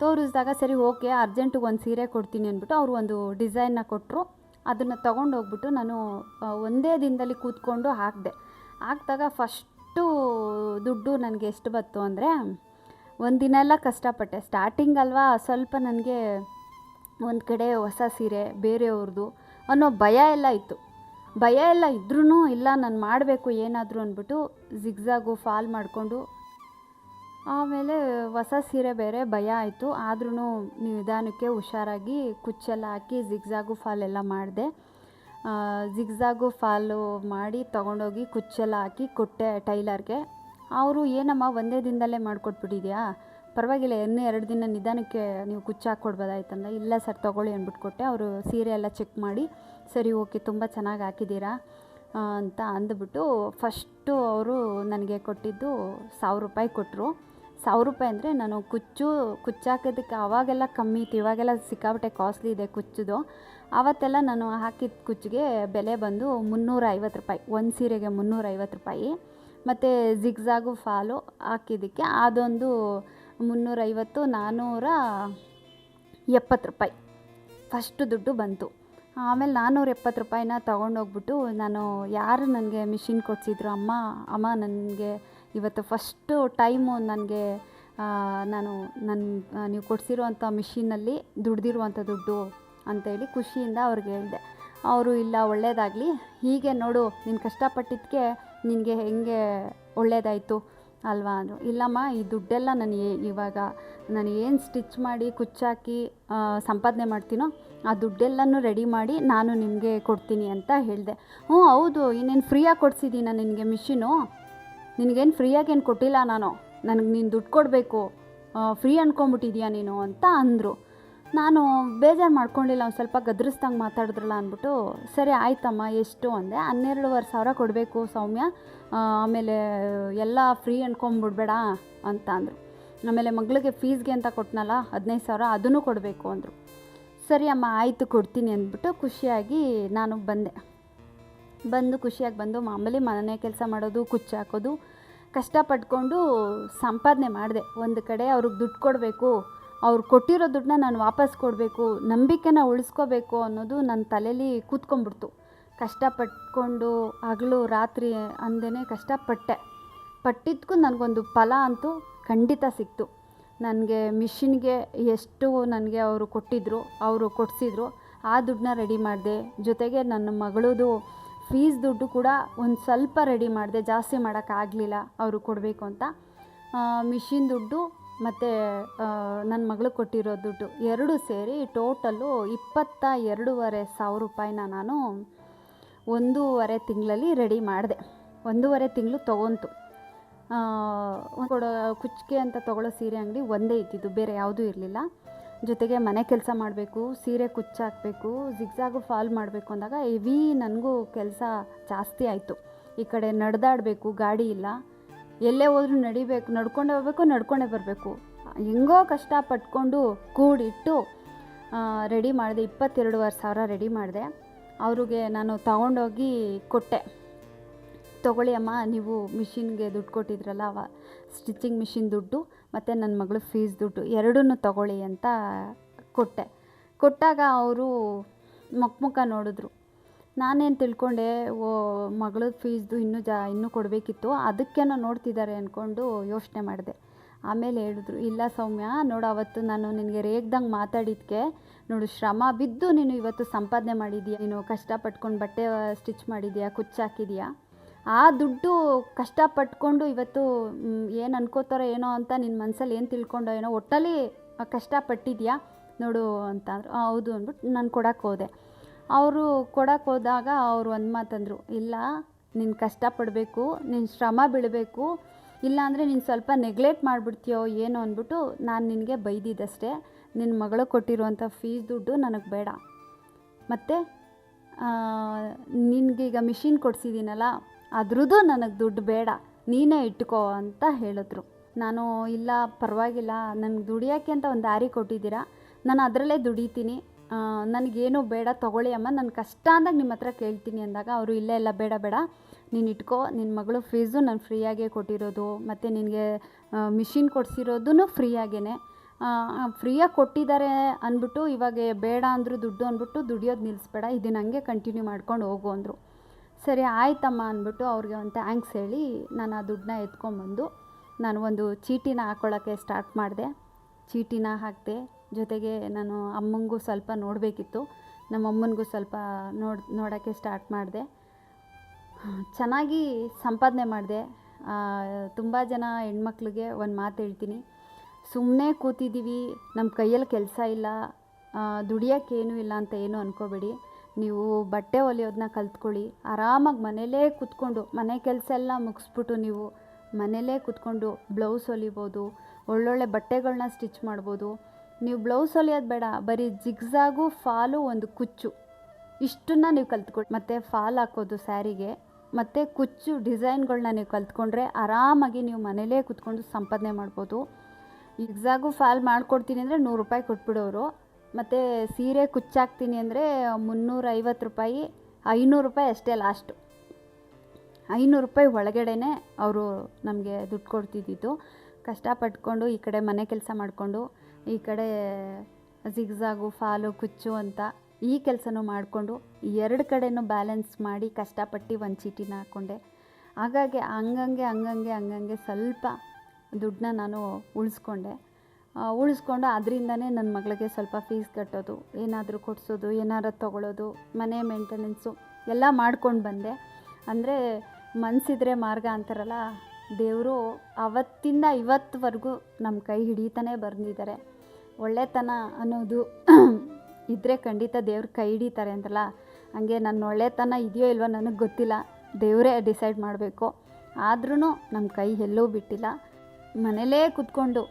ತೋರಿಸಿದಾಗ ಸರಿ, ಓಕೆ, ಅರ್ಜೆಂಟಿಗೆ ಒಂದು ಸೀರೆ ಕೊಡ್ತೀನಿ ಅಂದ್ಬಿಟ್ಟು ಅವರು ಒಂದು ಡಿಸೈನ್ನ ಕೊಟ್ಟರು ಅದನ್ನು ತೊಗೊಂಡೋಗ್ಬಿಟ್ಟು ನಾನು ಒಂದೇ ದಿನದಲ್ಲಿ ಕೂತ್ಕೊಂಡು ಹಾಕಿದೆ. ಹಾಕಿದಾಗ ಫಸ್ಟು ದುಡ್ಡು ನನಗೆ ಎಷ್ಟು ಬಂತು ಅಂದರೆ ಒಂದು ದಿನ ಎಲ್ಲ ಕಷ್ಟಪಟ್ಟೆ. ಸ್ಟಾರ್ಟಿಂಗ್ ಅಲ್ವಾ, ಸ್ವಲ್ಪ ನನಗೆ ಒಂದು ಕಡೆ ಹೊಸ ಸೀರೆ ಬೇರೆಯವ್ರದ್ದು ಅನ್ನೋ ಭಯ ಎಲ್ಲ ಇತ್ತು. ಭಯ ಎಲ್ಲ ಇದ್ರೂ ಇಲ್ಲ, ನಾನು ಮಾಡಬೇಕು ಏನಾದರೂ ಅಂದ್ಬಿಟ್ಟು ಜಿಗ್ಜಾಗು, ಫಾಲ್ ಮಾಡಿಕೊಂಡು ಆಮೇಲೆ ಹೊಸ ಸೀರೆ ಬೇರೆ ಭಯ ಆಯಿತು. ಆದ್ರೂ ನಿಧಾನಕ್ಕೆ ಹುಷಾರಾಗಿ ಕುಚ್ಚೆಲ್ಲ ಹಾಕಿ ಜಿಗ್ಜಾಗು, ಫಾಲ್ ಎಲ್ಲ ಮಾಡಿದೆ. ಜಿಗ್ಜಾಗು, ಫಾಲು ಮಾಡಿ ತೊಗೊಂಡೋಗಿ ಕುಚ್ಚೆಲ್ಲ ಹಾಕಿ ಕೊಟ್ಟೆ ಟೈಲರ್ಗೆ. ಅವರು, ಏನಮ್ಮ, ಒಂದೇ ದಿನದಲ್ಲೇ ಮಾಡಿಕೊಟ್ಬಿಟ್ಟಿದ್ಯಾ? ಪರವಾಗಿಲ್ಲ, ಇನ್ನೂ ಎರಡು ದಿನ ನಿಧಾನಕ್ಕೆ ನೀವು ಕುಚ್ಚು ಹಾಕ್ಕೊಡ್ಬೋದಾಯ್ತಂದ. ಇಲ್ಲ ಸರ್, ತೊಗೊಳ್ಳಿ ಅಂದ್ಬಿಟ್ಟು ಕೊಟ್ಟೆ ಅವರು ಸೀರೆ ಎಲ್ಲ ಚೆಕ್ ಮಾಡಿ, ಸರಿ, ಓಕೆ, ತುಂಬ ಚೆನ್ನಾಗಿ ಹಾಕಿದ್ದೀರಾ? ಅಂತ ಅಂದ್ಬಿಟ್ಟು ಫಸ್ಟು ಅವರು ನನಗೆ ಕೊಟ್ಟಿದ್ದು ಸಾವಿರ ರೂಪಾಯಿ ಕೊಟ್ಟರು. ಸಾವಿರ ರೂಪಾಯಿ ಅಂದರೆ ನಾನು ಕುಚ್ಚು ಕುಚ್ಚಾಕೋದಕ್ಕೆ ಆವಾಗೆಲ್ಲ ಕಮ್ಮಿ ಇತ್ತು. ಇವಾಗೆಲ್ಲ ಸಿಕ್ಕಾಪಟ್ಟೆ ಕಾಸ್ಟ್ಲಿ ಇದೆ ಕುಚ್ಚುದು. ಆವತ್ತೆಲ್ಲ ನಾನು ಹಾಕಿದ ಕುಚ್ಚಿಗೆ ಬೆಲೆ ಬಂದು ಮುನ್ನೂರ ಐವತ್ತು ರೂಪಾಯಿ. ಒಂದು ಸೀರೆಗೆ ಮುನ್ನೂರ ಐವತ್ತು ರೂಪಾಯಿ. ಮತ್ತು ಜಿಗ್ಜಾಗು ಫಾಲು ಹಾಕಿದ್ದಕ್ಕೆ ಅದೊಂದು ಮುನ್ನೂರೈವತ್ತು ನಾನ್ನೂರ ಎಪ್ಪತ್ತು ರೂಪಾಯಿ. ಫಸ್ಟ್ ದುಡ್ಡು ಬಂತು. ಆಮೇಲೆ ನಾನ್ನೂರ ಎಪ್ಪತ್ತು ರೂಪಾಯಿನ ತೊಗೊಂಡೋಗ್ಬಿಟ್ಟು ನಾನು ಯಾರು ನನಗೆ ಮಿಷಿನ್ ಕೊಡಿಸಿದ್ರು, ಅಮ್ಮ ಅಮ್ಮ ನನಗೆ ಇವತ್ತು ಫಸ್ಟು ಟೈಮು ನನಗೆ ನಾನು ನನ್ನ, ನೀವು ಕೊಡಿಸಿರುವಂಥ ಮಿಷಿನಲ್ಲಿ ದುಡ್ದಿರುವಂಥ ದುಡ್ಡು ಅಂತೇಳಿ ಖುಷಿಯಿಂದ ಅವ್ರಿಗೆ ಹೇಳಿದೆ. ಅವರು, ಇಲ್ಲ, ಒಳ್ಳೇದಾಗಲಿ. ಹೀಗೆ ನೋಡು, ನೀನು ಕಷ್ಟಪಟ್ಟಿದ್ದಕ್ಕೆ ನಿನಗೆ ಹೆಂಗೆ ಒಳ್ಳೇದಾಯಿತು? ಅಲ್ವಾ ಅಂದರು. ಇಲ್ಲಮ್ಮ, ಈ ದುಡ್ಡೆಲ್ಲ ನಾನು ಇವಾಗ ನಾನು ಏನು ಸ್ಟಿಚ್ ಮಾಡಿ ಕುಚ್ಚಾಕಿ ಸಂಪಾದನೆ ಮಾಡ್ತೀನೋ ಆ ದುಡ್ಡೆಲ್ಲನೂ ರೆಡಿ ಮಾಡಿ ನಾನು ನಿಮಗೆ ಕೊಡ್ತೀನಿ ಅಂತ ಹೇಳಿದೆ. ಹ್ಞೂ, ಹೌದು, ಇನ್ನೇನು ಫ್ರೀಯಾಗಿ ಕೊಡ್ಸಿದ್ದೀನ ನಿನಗೆ ಮಿಷಿನು ನಿನಗೇನು ಫ್ರೀಯಾಗಿ ಏನು ಕೊಟ್ಟಿಲ್ಲ ನಾನು? ನನಗೆ ನೀನು ದುಡ್ಡು ಕೊಡಬೇಕು ಫ್ರೀ ಅನ್ಕೊಂಬಿಟ್ಟಿದ್ಯಾ ನೀನು ಅಂತ ಅಂದರು. ನಾನು ಬೇಜಾರು ಮಾಡ್ಕೊಂಡಿಲ್ಲ, ಒಂದು ಸ್ವಲ್ಪ ಗದ್ರಿಸ್ದಂಗೆ ಮಾತಾಡಿದ್ರಲ್ಲ ಅಂದ್ಬಿಟ್ಟು, ಸರಿ ಆಯ್ತಮ್ಮ, ಎಷ್ಟು? ಅಂದೆ. ಹನ್ನೆರಡುವರೆ ಸಾವಿರ ಕೊಡಬೇಕು ಸೌಮ್ಯ. ಆಮೇಲೆ ಎಲ್ಲ ಫ್ರೀ ಅಂದ್ಕೊಂಬಿಡ್ಬೇಡ ಅಂತ ಅಂದರು. ಆಮೇಲೆ ಮಗಳಿಗೆ ಫೀಸ್ಗೆ ಅಂತ ಕೊಟ್ಟನಲ್ಲ ಹದಿನೈದು ಸಾವಿರ ಅದನ್ನು ಕೊಡಬೇಕು ಅಂದರು. ಸರಿ ಅಮ್ಮ, ಆಯಿತು, ಕೊಡ್ತೀನಿ, ಅಂದ್ಬಿಟ್ಟು ಖುಷಿಯಾಗಿ ನಾನು ಬಂದೆ. ಬಂದು ಖುಷಿಯಾಗಿ ಬಂದು ಮಾಮೂಲಿ ಮನೆ ಕೆಲಸ ಮಾಡೋದು ಕುಚ್ಚು ಹಾಕೋದು, ಕಷ್ಟಪಟ್ಕೊಂಡು ಸಂಪಾದನೆ ಮಾಡಿದೆ. ಒಂದು ಕಡೆ ಅವ್ರಿಗೆ ದುಡ್ಡು ಕೊಡಬೇಕು ಅವ್ರು ಕೊಟ್ಟಿರೋ ದುಡ್ಡನ್ನ ನಾನು ವಾಪಸ್ ಕೊಡಬೇಕು, ನಂಬಿಕೆನ ಉಳಿಸ್ಕೋಬೇಕು ಅನ್ನೋದು ನನ್ನ ತಲೆಯಲ್ಲಿ ಕೂತ್ಕೊಂಡ್ಬಿಡ್ತು. ಕಷ್ಟಪಟ್ಕೊಂಡು ಹಗಲು ರಾತ್ರಿ ಅಂದೇ ಕಷ್ಟಪಟ್ಟೆ. ಪಟ್ಟಿದ್ದಕ್ಕೂ ನನಗೊಂದು ಫಲ ಅಂತೂ ಖಂಡಿತ ಸಿಕ್ತು. ನನಗೆ ಮಿಷಿನ್ಗೆ ಎಷ್ಟು ನನಗೆ ಅವರು ಕೊಟ್ಟಿದ್ದರು ಅವರು ಕೊಡಿಸಿದ್ರು, ಆ ದುಡ್ಡನ್ನ ರೆಡಿ ಮಾಡಿದೆ. ಜೊತೆಗೆ ನನ್ನ ಮಗಳದು ಫೀಸ್ ದುಡ್ಡು ಕೂಡ ಒಂದು ಸ್ವಲ್ಪ ರೆಡಿ ಮಾಡಿದೆ, ಜಾಸ್ತಿ ಮಾಡೋಕ್ಕಾಗಲಿಲ್ಲ ಅವರು ಕೊಡಬೇಕು ಅಂತ. ಮಿಷಿನ್ ದುಡ್ಡು ಮತ್ತು ನನ್ನ ಮಗಳು ಕೊಟ್ಟಿರೋ ದುಡ್ಡು ಎರಡು ಸೇರಿ ಟೋಟಲ್ಲು ಇಪ್ಪತ್ತ ಎರಡೂವರೆ ಸಾವಿರ ರೂಪಾಯಿನ ನಾನು ಒಂದೂವರೆ ತಿಂಗಳಲ್ಲಿ ರೆಡಿ ಮಾಡಿದೆ. ಒಂದೂವರೆ ತಿಂಗಳು ತೊಗೊಂತು. ಕೊಡೋ ಕುಚ್ಚಿಗೆ ಅಂತ ತೊಗೊಳ್ಳೋ ಸೀರೆ ಅಂಗಡಿ ಒಂದೇ ಇದ್ದಿದ್ದು, ಬೇರೆ ಯಾವುದೂ ಇರಲಿಲ್ಲ. ಜೊತೆಗೆ ಮನೆ ಕೆಲಸ ಮಾಡಬೇಕು, ಸೀರೆ ಕುಚ್ಚ ಹಾಕಬೇಕು ಜಿಗ್ಸಾಗು ಫಾಲ್ ಮಾಡಬೇಕು ಅಂದಾಗ ಹೆವಿ ನನಗೂ ಕೆಲಸ ಜಾಸ್ತಿ ಆಯಿತು. ಈ ಕಡೆ ನಡೆದಾಡಬೇಕು, ಗಾಡಿ ಇಲ್ಲ. ಎಲ್ಲೇ ಹೋದ್ರೂ ನಡಿಬೇಕು, ನಡ್ಕೊಂಡೇ ಹೋಗ್ಬೇಕು, ನಡ್ಕೊಂಡೇ ಬರಬೇಕು. ಹೆಂಗೋ ಕಷ್ಟ ಪಟ್ಕೊಂಡು ಕೂಡಿಟ್ಟು ರೆಡಿ ಮಾಡಿದೆ. ಇಪ್ಪತ್ತೆರಡುವರೆ ಸಾವಿರ ರೆಡಿ ಮಾಡಿದೆ. ಅವ್ರಿಗೆ ನಾನು ತಗೊಂಡೋಗಿ ಕೊಟ್ಟೆ. ತೊಗೊಳ್ಳಿ ಅಮ್ಮ, ನೀವು ಮಿಷಿನ್ಗೆ ದುಡ್ಡು ಕೊಟ್ಟಿದ್ರಲ್ಲ, ಅವ ಸ್ಟಿಚಿಂಗ್ ಮಿಷಿನ್ ದುಡ್ಡು, ಮತ್ತು ನನ್ನ ಮಗಳು ಫೀಸ್ ದುಡ್ಡು, ಎರಡನ್ನೂ ತಗೊಳ್ಳಿ ಅಂತ ಕೊಟ್ಟೆ. ಕೊಟ್ಟಾಗ ಅವರು ಮುಖ ನೋಡಿದ್ರು. ನಾನೇನು ತಿಳ್ಕೊಂಡೆ, ಓ, ಮಗಳ ಫೀಸ್ದು ಇನ್ನೂ ಜಾ, ಇನ್ನೂ ಕೊಡಬೇಕಿತ್ತು ಅದಕ್ಕೇನೋ ನೋಡ್ತಿದ್ದಾರೆ ಅಂದ್ಕೊಂಡು ಯೋಚನೆ ಮಾಡಿದೆ. ಆಮೇಲೆ ಹೇಳಿದ್ರು, ಇಲ್ಲ ಸೌಮ್ಯ, ನೋಡು ಅವತ್ತು ನಾನು ನಿನಗೆ ರೇಗ್ದಂಗೆ ಮಾತಾಡಿದ್ಕೆ, ನೋಡು ಶ್ರಮ ಬಿದ್ದು ನೀನು ಇವತ್ತು ಸಂಪಾದನೆ ಮಾಡಿದೀಯ ನೀನು ಕಷ್ಟಪಟ್ಕೊಂಡು ಬಟ್ಟೆ ಸ್ಟಿಚ್ ಮಾಡಿದೀಯಾ ಕುಚ್ಚು ಹಾಕಿದ್ಯಾ ಆ ದುಡ್ಡು ಕಷ್ಟಪಟ್ಕೊಂಡು ಇವತ್ತು ಏನು ಅನ್ಕೋತಾರೋ ಏನೋ ಅಂತ ನಿನ್ನ ಮನಸ್ಸಲ್ಲಿ ಏನು ತಿಳ್ಕೊಂಡೋ ಏನೋ ಒಟ್ಟಲ್ಲಿ ಕಷ್ಟಪಟ್ಟಿದ್ಯಾ ನೋಡು ಅಂತ ಹೌದು ಅಂದ್ಬಿಟ್ಟು ನಾನು ಕೊಡೋಕ್ಕೆ ಹೋದೆ. ಅವರು ಕೊಡಕ್ಕೆ ಹೋದಾಗ ಅವರು ಒಂದು ಮಾತಂದರು, ಇಲ್ಲ, ನೀನು ಕಷ್ಟಪಡಬೇಕು, ನೀನು ಶ್ರಮ ಬೀಳಬೇಕು ಇಲ್ಲಾಂದರೆ ನೀನು ಸ್ವಲ್ಪ ನೆಗ್ಲೆಕ್ಟ್ ಮಾಡಿಬಿಡ್ತೀಯೋ ಏನೋ ಅಂದ್ಬಿಟ್ಟು ನಾನು ನಿನಗೆ ಬೈದಿದ್ದಷ್ಟೇ ನಿನ್ನ ಮಗಳು ಕೊಟ್ಟಿರುವಂಥ ಫೀಸ್ ದುಡ್ಡು ನನಗೆ ಬೇಡ. ಮತ್ತು ನಿನಗೀಗ ಮಿಷಿನ್ ಕೊಡಿಸಿದ್ದೀನಲ್ಲ ಅದ್ರದ್ದು ನನಗೆ ದುಡ್ಡು ಬೇಡ, ನೀನೇ ಇಟ್ಕೋ ಅಂತ ಹೇಳಿದ್ರು. ನಾನು, ಇಲ್ಲ, ಪರವಾಗಿಲ್ಲ, ನನಗೆ ದುಡಿಯೋಕ್ಕೆ ಅಂತ ಒಂದು ದಾರಿ ಕೊಟ್ಟಿದ್ದೀರಾ, ನಾನು ಅದರಲ್ಲೇ ದುಡಿತೀನಿ ನನಗೇನು ಬೇಡ, ತೊಗೊಳ್ಳಿ ಅಮ್ಮ. ನನ್ನ ಕಷ್ಟ ಅಂದಾಗ ನಿಮ್ಮ ಹತ್ರ ಕೇಳ್ತೀನಿ ಅಂದಾಗ ಅವರು, ಇಲ್ಲ ಇಲ್ಲ, ಬೇಡ ಬೇಡ. ನೀನು ಇಟ್ಕೋ. ನಿನ್ನ ಮಗಳು ಫೀಸು ನಾನು ಫ್ರೀಯಾಗೇ ಕೊಟ್ಟಿರೋದು. ಮತ್ತು ನಿನಗೆ ಮಿಷಿನ್ ಕೊಡಿಸಿರೋದೂ ಫ್ರೀಯಾಗೇ ಫ್ರೀಯಾಗಿ ಕೊಟ್ಟಿದ್ದಾರೆ ಅಂದ್ಬಿಟ್ಟು, ಇವಾಗ ಬೇಡ ಅಂದರು ದುಡ್ಡು ಅಂದ್ಬಿಟ್ಟು ದುಡಿಯೋದು ನಿಲ್ಲಿಸ್ಬೇಡ ಇದನ್ನ ಹಂಗೆ ಕಂಟಿನ್ಯೂ ಮಾಡ್ಕೊಂಡು ಹೋಗು, ಅಂದರು. ಸರಿ, ಆಯ್ತಮ್ಮ ಅಂದ್ಬಿಟ್ಟು ಅವ್ರಿಗೆ ಒಂದು ಥ್ಯಾಂಕ್ಸ್ ಹೇಳಿ ನಾನು ಆ ದುಡ್ಡನ್ನ ಎತ್ಕೊಂಡ್ಬಂದು ನಾನು ಒಂದು ಚೀಟಿನ ಹಾಕ್ಕೊಳ್ಳೋಕ್ಕೆ ಸ್ಟಾರ್ಟ್ ಮಾಡಿದೆ. ಚೀಟಿನ ಹಾಕಿದೆ. ಜೊತೆಗೆ ನಾನು ಅಮ್ಮನಿಗೂ ಸ್ವಲ್ಪ ನೋಡಬೇಕಿತ್ತು. ನಮ್ಮ ಅಮ್ಮನಿಗೂ ಸ್ವಲ್ಪ ನೋಡ್, ನೋಡೋಕ್ಕೆ ಸ್ಟಾರ್ಟ್ ಮಾಡಿದೆ. ಚೆನ್ನಾಗಿ ಸಂಪಾದನೆ ಮಾಡಿದೆ. ತುಂಬ ಜನ ಹೆಣ್ಮಕ್ಳಿಗೆ ಒಂದು ಮಾತು ಹೇಳ್ತೀನಿ. ಸುಮ್ಮನೆ ಕೂತಿದ್ದೀವಿ ನಮ್ಮ ಕೈಯಲ್ಲಿ ಕೆಲಸ ಇಲ್ಲ ದುಡಿಯೋಕ್ಕೇನೂ ಇಲ್ಲ ಅಂತ ಏನೂ ಅಂದ್ಕೋಬೇಡಿ ನೀವು ಬಟ್ಟೆ ಹೊಲಿಯೋದನ್ನ ಕಲ್ತ್ಕೊಳ್ಳಿ. ಆರಾಮಾಗಿ ಮನೇಲೇ ಕೂತ್ಕೊಂಡು, ಮನೆ ಕೆಲಸ ಎಲ್ಲ ಮುಗಿಸ್ಬಿಟ್ಟು ನೀವು ಮನೇಲೇ ಕೂತ್ಕೊಂಡು ಬ್ಲೌಸ್ ಹೊಲಿಬೋದು ಒಳ್ಳೊಳ್ಳೆ ಬಟ್ಟೆಗಳನ್ನ ಸ್ಟಿಚ್ ಮಾಡ್ಬೋದು. ನೀವು ಬ್ಲೌಸ್ ಹೊಲಿಯೋದು ಬೇಡ, ಬರೀ ಜಿಗ್ಸಾಗು ಫಾಲು ಒಂದು ಕುಚ್ಚು. ಇಷ್ಟನ್ನ ನೀವು ಕಲ್ತ್ಕೊಡಿ ಮತ್ತು ಫಾಲ್ ಹಾಕೋದು ಸ್ಯಾರಿಗೆ, ಮತ್ತು ಕುಚ್ಚು ಡಿಸೈನ್ಗಳನ್ನ ನೀವು ಕಲ್ತ್ಕೊಂಡ್ರೆ ಆರಾಮಾಗಿ ನೀವು ಮನೇಲೇ ಕುತ್ಕೊಂಡು ಸಂಪಾದನೆ ಮಾಡ್ಬೋದು. ಜಿಗ್ಸಾಗು ಫಾಲ್ ಮಾಡ್ಕೊಡ್ತೀನಿ ಅಂದರೆ ನೂರು ರೂಪಾಯಿ ಕೊಟ್ಬಿಡೋರು. ಮತ್ತು ಸೀರೆ ಕುಚ್ಚಾಕ್ತೀನಿ ಅಂದರೆ ಮುನ್ನೂರೈವತ್ತು ರೂಪಾಯಿ, ಐನೂರು ರೂಪಾಯಿ ಅಷ್ಟೇ ಲಾಸ್ಟು ಐನೂರು ರೂಪಾಯಿ ಒಳಗಡೆ ಅವರು ನಮಗೆ ದುಡ್ಡು ಕೊಡ್ತಿದ್ದಿದ್ದು. ಕಷ್ಟಪಟ್ಕೊಂಡು ಈ ಕಡೆ ಮನೆ ಕೆಲಸ ಮಾಡಿಕೊಂಡು ಈ ಕಡೆ ಜಿಗ್ಜಾಗು, ಫಾಲು, ಕುಚ್ಚು ಅಂತ ಈ ಕೆಲಸನೂ ಮಾಡಿಕೊಂಡು ಎರಡು ಕಡೆನೂ ಬ್ಯಾಲೆನ್ಸ್ ಮಾಡಿ ಕಷ್ಟಪಟ್ಟು ಒಂದು ಚೀಟಿನ ಹಾಕ್ಕೊಂಡೆ ಹಾಗಾಗಿ ಹಂಗಂಗೆ ಹಂಗಂಗೆ ಹಂಗಂಗೆ ಸ್ವಲ್ಪ ದುಡ್ಡನ್ನ ನಾನು ಉಳಿಸ್ಕೊಂಡೆ. ಉಳಿಸ್ಕೊಂಡು ಅದರಿಂದನೇ ನನ್ನ ಮಗಳಿಗೆ ಸ್ವಲ್ಪ ಫೀಸ್ ಕಟ್ಟೋದು, ಏನಾದರೂ ಕೊಡಿಸೋದು, ಏನಾರು ತೊಗೊಳೋದು, ಮನೆ ಮೇಂಟೆನೆನ್ಸು ಎಲ್ಲ ಮಾಡ್ಕೊಂಡು ಬಂದೆ. ಅಂದರೆ ಮನಸ್ಸಿದ್ರೆ ಮಾರ್ಗ ಅಂತಾರಲ್ಲ, ದೇವರು ಅವತ್ತಿಂದ ಇವತ್ತುವರೆಗೂ ನಮ್ಮ ಕೈ ಹಿಡಿತಾನೆ ಬಂದಿದ್ದಾರೆ ಒಳ್ಳೆತನ ಅನ್ನೋದು ಇದ್ದರೆ ಖಂಡಿತ ದೇವ್ರು ಕೈ ಹಿಡಿತಾರೆ ಅಂತಲ್ಲ? ಹಂಗೆ ನನ್ನ ಒಳ್ಳೆತನ ಇದೆಯೋ ಇಲ್ವೋ ನನಗೆ ಗೊತ್ತಿಲ್ಲ. ದೇವರೇ ಡಿಸೈಡ್ ಮಾಡಬೇಕು. ಆದ್ರೂ ನಮ್ಮ ಕೈ ಎಲ್ಲೂ ಬಿಟ್ಟಿಲ್ಲ. ಮನೇಲೇ ಕೂತ್ಕೊಂಡು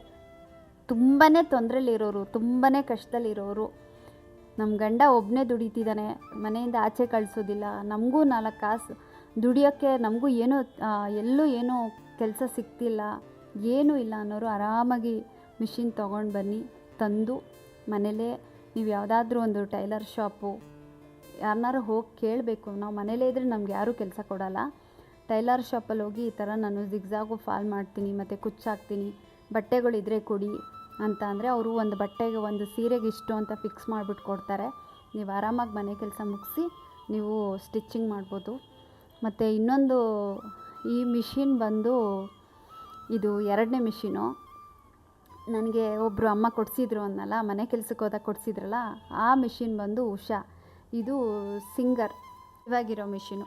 ತುಂಬಾ ತೊಂದರೆಲಿರೋರು ತುಂಬಾ ಕಷ್ಟದಲ್ಲಿರೋರು. ನಮ್ಮ ಗಂಡ ಒಬ್ಬನೇ ದುಡಿತಿದ್ದಾನೆ ಮನೆಯಿಂದ ಆಚೆ ಕಳಿಸೋದಿಲ್ಲ. ನಮಗೂ ನಾಲ್ಕು ಕಾಸು ದುಡಿಯೋಕ್ಕೆ ನಮಗೂ ಏನೂ ಎಲ್ಲೂ ಏನೂ ಕೆಲಸ ಸಿಗ್ತಿಲ್ಲ. ಏನೂ ಇಲ್ಲ ಅನ್ನೋರು ಆರಾಮಾಗಿ ಮಿಷಿನ್ ತೊಗೊಂಡು ಬನ್ನಿ. ತಂದು ಮನೇಲೇ ನೀವು ಯಾವುದಾದ್ರೂ ಒಂದು ಟೈಲರ್ ಶಾಪು ಯಾರನ್ನಾರು ಹೋಗಿ ಕೇಳಬೇಕು. ನಾವು ಮನೇಲೇ ಇದ್ದರೆ ನಮ್ಗೆ ಯಾರೂ ಕೆಲಸ ಕೊಡಲ್ಲ. ಟೈಲರ್ ಶಾಪಲ್ಲಿ ಹೋಗಿ ಈ ಥರ ನಾನು ಜಿಗ್ಜಾಗು ಫಾಲ್ ಮಾಡ್ತೀನಿ, ಮತ್ತು ಕುಚ್ಚಾಕ್ತೀನಿ, ಬಟ್ಟೆಗಳಿದ್ರೆ ಕೊಡಿ ಅಂತ ಅಂದರೆ ಅವರು ಒಂದು ಬಟ್ಟೆಗೆ ಒಂದು ಸೀರೆಗೆ ಇಷ್ಟು ಅಂತ ಫಿಕ್ಸ್ ಮಾಡಿಬಿಟ್ಟು ಕೊಡ್ತಾರೆ. ನೀವು ಆರಾಮಾಗಿ ಮನೆ ಕೆಲಸ ಮುಗಿಸಿ ನೀವು ಸ್ಟಿಚ್ಚಿಂಗ್ ಮಾಡ್ಬೋದು. ಮತ್ತು ಇನ್ನೊಂದು ಈ ಮಿಷಿನ್ ಬಂದು ಇದು ಎರಡನೇ ಮಿಷಿನು. ನನಗೆ ಒಬ್ಬರು ಅಮ್ಮ ಕೊಡಿಸಿದ್ರು ಅನ್ನಲ್ಲ, ಮನೆ ಕೆಲ್ಸಕ್ಕೆ ಹೋದಾಗ ಕೊಡಿಸಿದ್ರಲ್ಲ, ಆ ಮಿಷಿನ್ ಬಂದು ಉಷಾ. ಇದು ಸಿಂಗರ್ ಇವಾಗಿರೋ ಮಿಷಿನು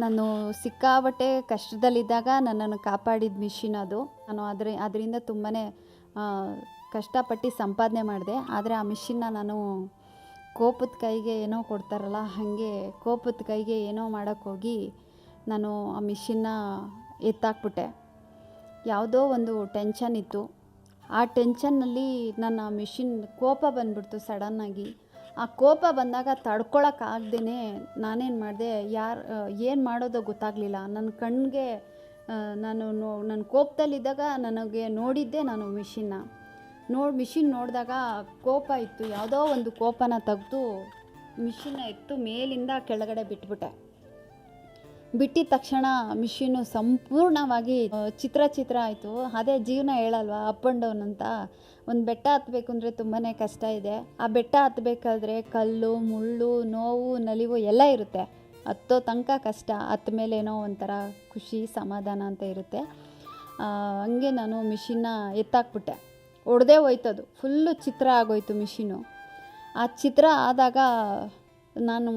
ನಾನು ಸಿಕ್ಕಾಬಟ್ಟೆ ಕಷ್ಟದಲ್ಲಿದ್ದಾಗ ನನ್ನನ್ನು ಕಾಪಾಡಿದ ಮಿಷಿನ್ ಅದು. ನಾನು ಅದ್ರ ಅದರಿಂದ ತುಂಬಾ ಕಷ್ಟಪಟ್ಟು ಸಂಪಾದನೆ ಮಾಡಿದೆ. ಆದರೆ ಆ ಮಿಷಿನ್ನ ನಾನು ಕೋಪದ ಕೈಗೆ ಏನೋ ಕೊಡ್ತಾರಲ್ಲ, ಹಾಗೆ ಕೋಪದ ಕೈಗೆ ಏನೋ ಮಾಡೋಕ್ಕೋಗಿ ನಾನು ಆ ಮಿಷಿನ್ನ ಎತ್ತಾಕ್ಬಿಟ್ಟೆ. ಯಾವುದೋ ಒಂದು ಟೆನ್ಷನ್ ಇತ್ತು. ಆ ಟೆನ್ಷನ್ನಲ್ಲಿ ನನ್ನ ಮಿಷಿನ್ ಕೋಪ ಬಂದ್ಬಿಡ್ತು ಸಡನ್ನಾಗಿ ಆ ಕೋಪ ಬಂದಾಗ ತಡ್ಕೊಳಕ್ಕಾಗ್ದೇ ನಾನೇನು ಮಾಡಿದೆ, ಯಾರು ಏನು ಮಾಡೋದೋ ಗೊತ್ತಾಗಲಿಲ್ಲ. ನನ್ನ ಕಣ್ಣಿಗೆ ನಾನು ನೋ ನನ್ನ ಕೋಪದಲ್ಲಿದ್ದಾಗ ನನಗೆ ನೋಡಿದ್ದೆ ನಾನು ಮಿಷಿನ್ನ. ನೋಡಿ ಮಿಷಿನ್ ನೋಡಿದಾಗ ಕೋಪ ಇತ್ತು. ಯಾವುದೋ ಒಂದು ಕೋಪನ ತೆಗೆದು ಮಿಷಿನ್ನ ಎತ್ತು ಮೇಲಿಂದ ಕೆಳಗಡೆ ಬಿಟ್ಬಿಟ್ಟೆ. ಬಿಟ್ಟಿದ ತಕ್ಷಣ ಮಿಷಿನು ಸಂಪೂರ್ಣವಾಗಿ ಚಿತ್ರ ಚಿತ್ರ ಆಯಿತು. ಅದೇ ಜೀವನ ಹೇಳಲ್ವಾ ಅಪ್ ಆ್ಯಂಡ್ ಡೌನ್ ಅಂತ. ಒಂದು ಬೆಟ್ಟ ಹತ್ತಬೇಕು ಅಂದರೆ ತುಂಬಾ ಕಷ್ಟ ಇದೆ. ಆ ಬೆಟ್ಟ ಹತ್ತಬೇಕಾದ್ರೆ ಕಲ್ಲು, ಮುಳ್ಳು, ನೋವು, ನಲಿವು ಎಲ್ಲ ಇರುತ್ತೆ. ಹತ್ತೋ ತನಕ ಕಷ್ಟ. ಹತ್ತ ಮೇಲೆ ಏನೋ ಒಂಥರ ಖುಷಿ, ಸಮಾಧಾನ ಅಂತ ಇರುತ್ತೆ. ಹಂಗೆ ನಾನು ಮಿಷಿನ್ನ ಎತ್ತಾಕ್ಬಿಟ್ಟೆ. ಒಡೆದೇ ಹೋಯ್ತದು. ಫುಲ್ಲು ಚಿತ್ರ ಆಗೋಯ್ತು ಮಿಷಿನು. ಆ ಚಿತ್ರ ಆದಾಗ ನಾನು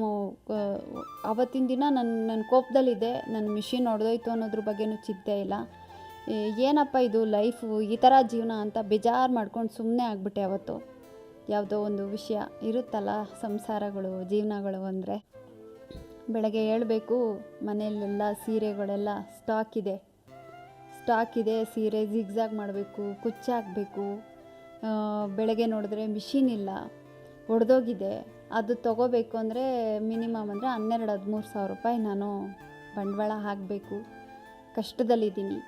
ಆವತ್ತಿನ ದಿನ ನನ್ನ ನನ್ನ ಕೋಪದಲ್ಲಿದೆ. ನನ್ನ ಮಿಷಿನ್ ಹೊಡೆದೋಯ್ತು ಅನ್ನೋದ್ರ ಬಗ್ಗೆನೂ ಚಿಂತೆ ಇಲ್ಲ. ಏನಪ್ಪ ಇದು ಲೈಫು? ಈ ಥರ ಜೀವನ ಅಂತ ಬೇಜಾರು ಮಾಡ್ಕೊಂಡು ಸುಮ್ಮನೆ ಆಗಿಬಿಟ್ಟೆ ಅವತ್ತು. ಯಾವುದೋ ಒಂದು ವಿಷಯ ಇರುತ್ತಲ್ಲ ಸಂಸಾರಗಳು, ಜೀವನಗಳು ಅಂದರೆ. ಬೆಳಗ್ಗೆ ಹೇಳಬೇಕು, ಮನೆಯಲ್ಲೆಲ್ಲ ಸೀರೆಗಳೆಲ್ಲ ಸ್ಟಾಕ್ ಇದೆ. ಸ್ಟಾಕ್ ಇದೆ, ಸೀರೆ ಜಿಗ್ಜಾಗ್ ಮಾಡಬೇಕು, ಕುಚ್ಚಾಕಬೇಕು. ಬೆಳಗ್ಗೆ ನೋಡಿದ್ರೆ ಮಿಷಿನ್ ಇಲ್ಲ. ಒಡೆದೋಗಿದೆ. ಅದು ತೊಗೋಬೇಕು ಅಂದರೆ ಮಿನಿಮಮ್ ಅಂದರೆ ಹನ್ನೆರಡು, ಹದಿಮೂರು ಸಾವಿರ ರೂಪಾಯಿ ನಾನು ಬಂಡವಾಳ ಹಾಕಬೇಕು. ಕಷ್ಟದಲ್ಲಿದ್ದೀನಿ.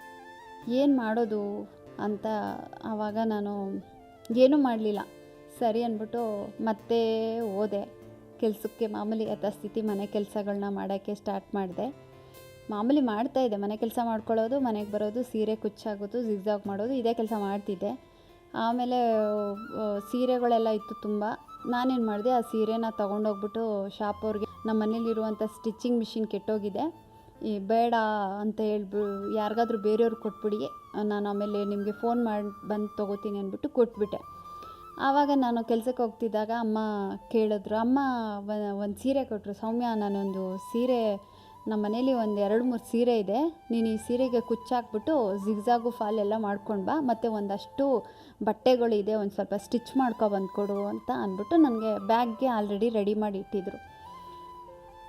ಏನು ಮಾಡೋದು ಅಂತ ಆವಾಗ ನಾನು ಏನೂ ಮಾಡಲಿಲ್ಲ. ಸರಿ ಅಂದ್ಬಿಟ್ಟು ಮತ್ತೆ ಓದೆ ಕೆಲಸಕ್ಕೆ ಮಾಮೂಲಿ ಯಥಾಸ್ಥಿತಿ ಮನೆ ಕೆಲಸಗಳನ್ನ ಮಾಡೋಕ್ಕೆ ಸ್ಟಾರ್ಟ್ ಮಾಡಿದೆ. ಮಾಮೂಲಿ ಮಾಡ್ತಾಯಿದ್ದೆ ಮನೆ ಕೆಲಸ ಮಾಡ್ಕೊಳ್ಳೋದು, ಮನೆಗೆ ಬರೋದು, ಸೀರೆ ಕುಚ್ಚಾಗೋದು, ಜಿಗ್ಜಾಗ್ ಮಾಡೋದು, ಇದೇ ಕೆಲಸ ಮಾಡ್ತಿದ್ದೆ. ಆಮೇಲೆ ಸೀರೆಗಳೆಲ್ಲ ಇತ್ತು ತುಂಬ. ನಾನೇನು ಮಾಡಿದೆ, ಆ ಸೀರೆನ ತೊಗೊಂಡೋಗ್ಬಿಟ್ಟು ಶಾಪ್ ಅವ್ರಿಗೆ ನಮ್ಮ ಮನೇಲಿರುವಂಥ ಸ್ಟಿಚ್ಚಿಂಗ್ ಮಿಷಿನ್ ಕೆಟ್ಟೋಗಿದೆ. ಈ ಬೇಡ ಅಂತ ಹೇಳ್ಬಿ, ಯಾರಿಗಾದ್ರೂ ಬೇರೆಯವ್ರಿಗೆ ಕೊಟ್ಬಿಡಿ, ನಾನು ಆಮೇಲೆ ನಿಮಗೆ ಫೋನ್ ಮಾಡಿ, ಬಂದು ತೊಗೋತೀನಿ ಅಂದ್ಬಿಟ್ಟು ಕೊಟ್ಬಿಟ್ಟೆ. ಆವಾಗ ನಾನು ಕೆಲಸಕ್ಕೆ ಹೋಗ್ತಿದ್ದಾಗ ಅಮ್ಮ ಕೇಳಿದ್ರು, ಅಮ್ಮ ಒಂದು ಸೀರೆ ಕೊಟ್ಟರು ಸೌಮ್ಯ, ನಾನೊಂದು ಸೀರೆ ನಮ್ಮ ಮನೇಲಿ ಒಂದು ಎರಡು ಮೂರು ಸೀರೆ ಇದೆ, ನೀನು ಈ ಸೀರೆಗೆ ಕುಚ್ಚಾಕ್ಬಿಟ್ಟು ಜಿಗ್ಜಾಗು ಫಾಲ್ ಎಲ್ಲ ಮಾಡ್ಕೊಂಡು ಬಾ, ಮತ್ತು ಒಂದಷ್ಟು ಬಟ್ಟೆಗಳಿದೆ, ಒಂದು ಸ್ವಲ್ಪ ಸ್ಟಿಚ್ ಮಾಡ್ಕೊ ಬಂದ್ಕೊಡು ಅಂತ ಅಂದ್ಬಿಟ್ಟು ನನಗೆ ಬ್ಯಾಗ್ಗೆ ಆಲ್ರೆಡಿ ರೆಡಿ ಮಾಡಿ ಇಟ್ಟಿದ್ರು.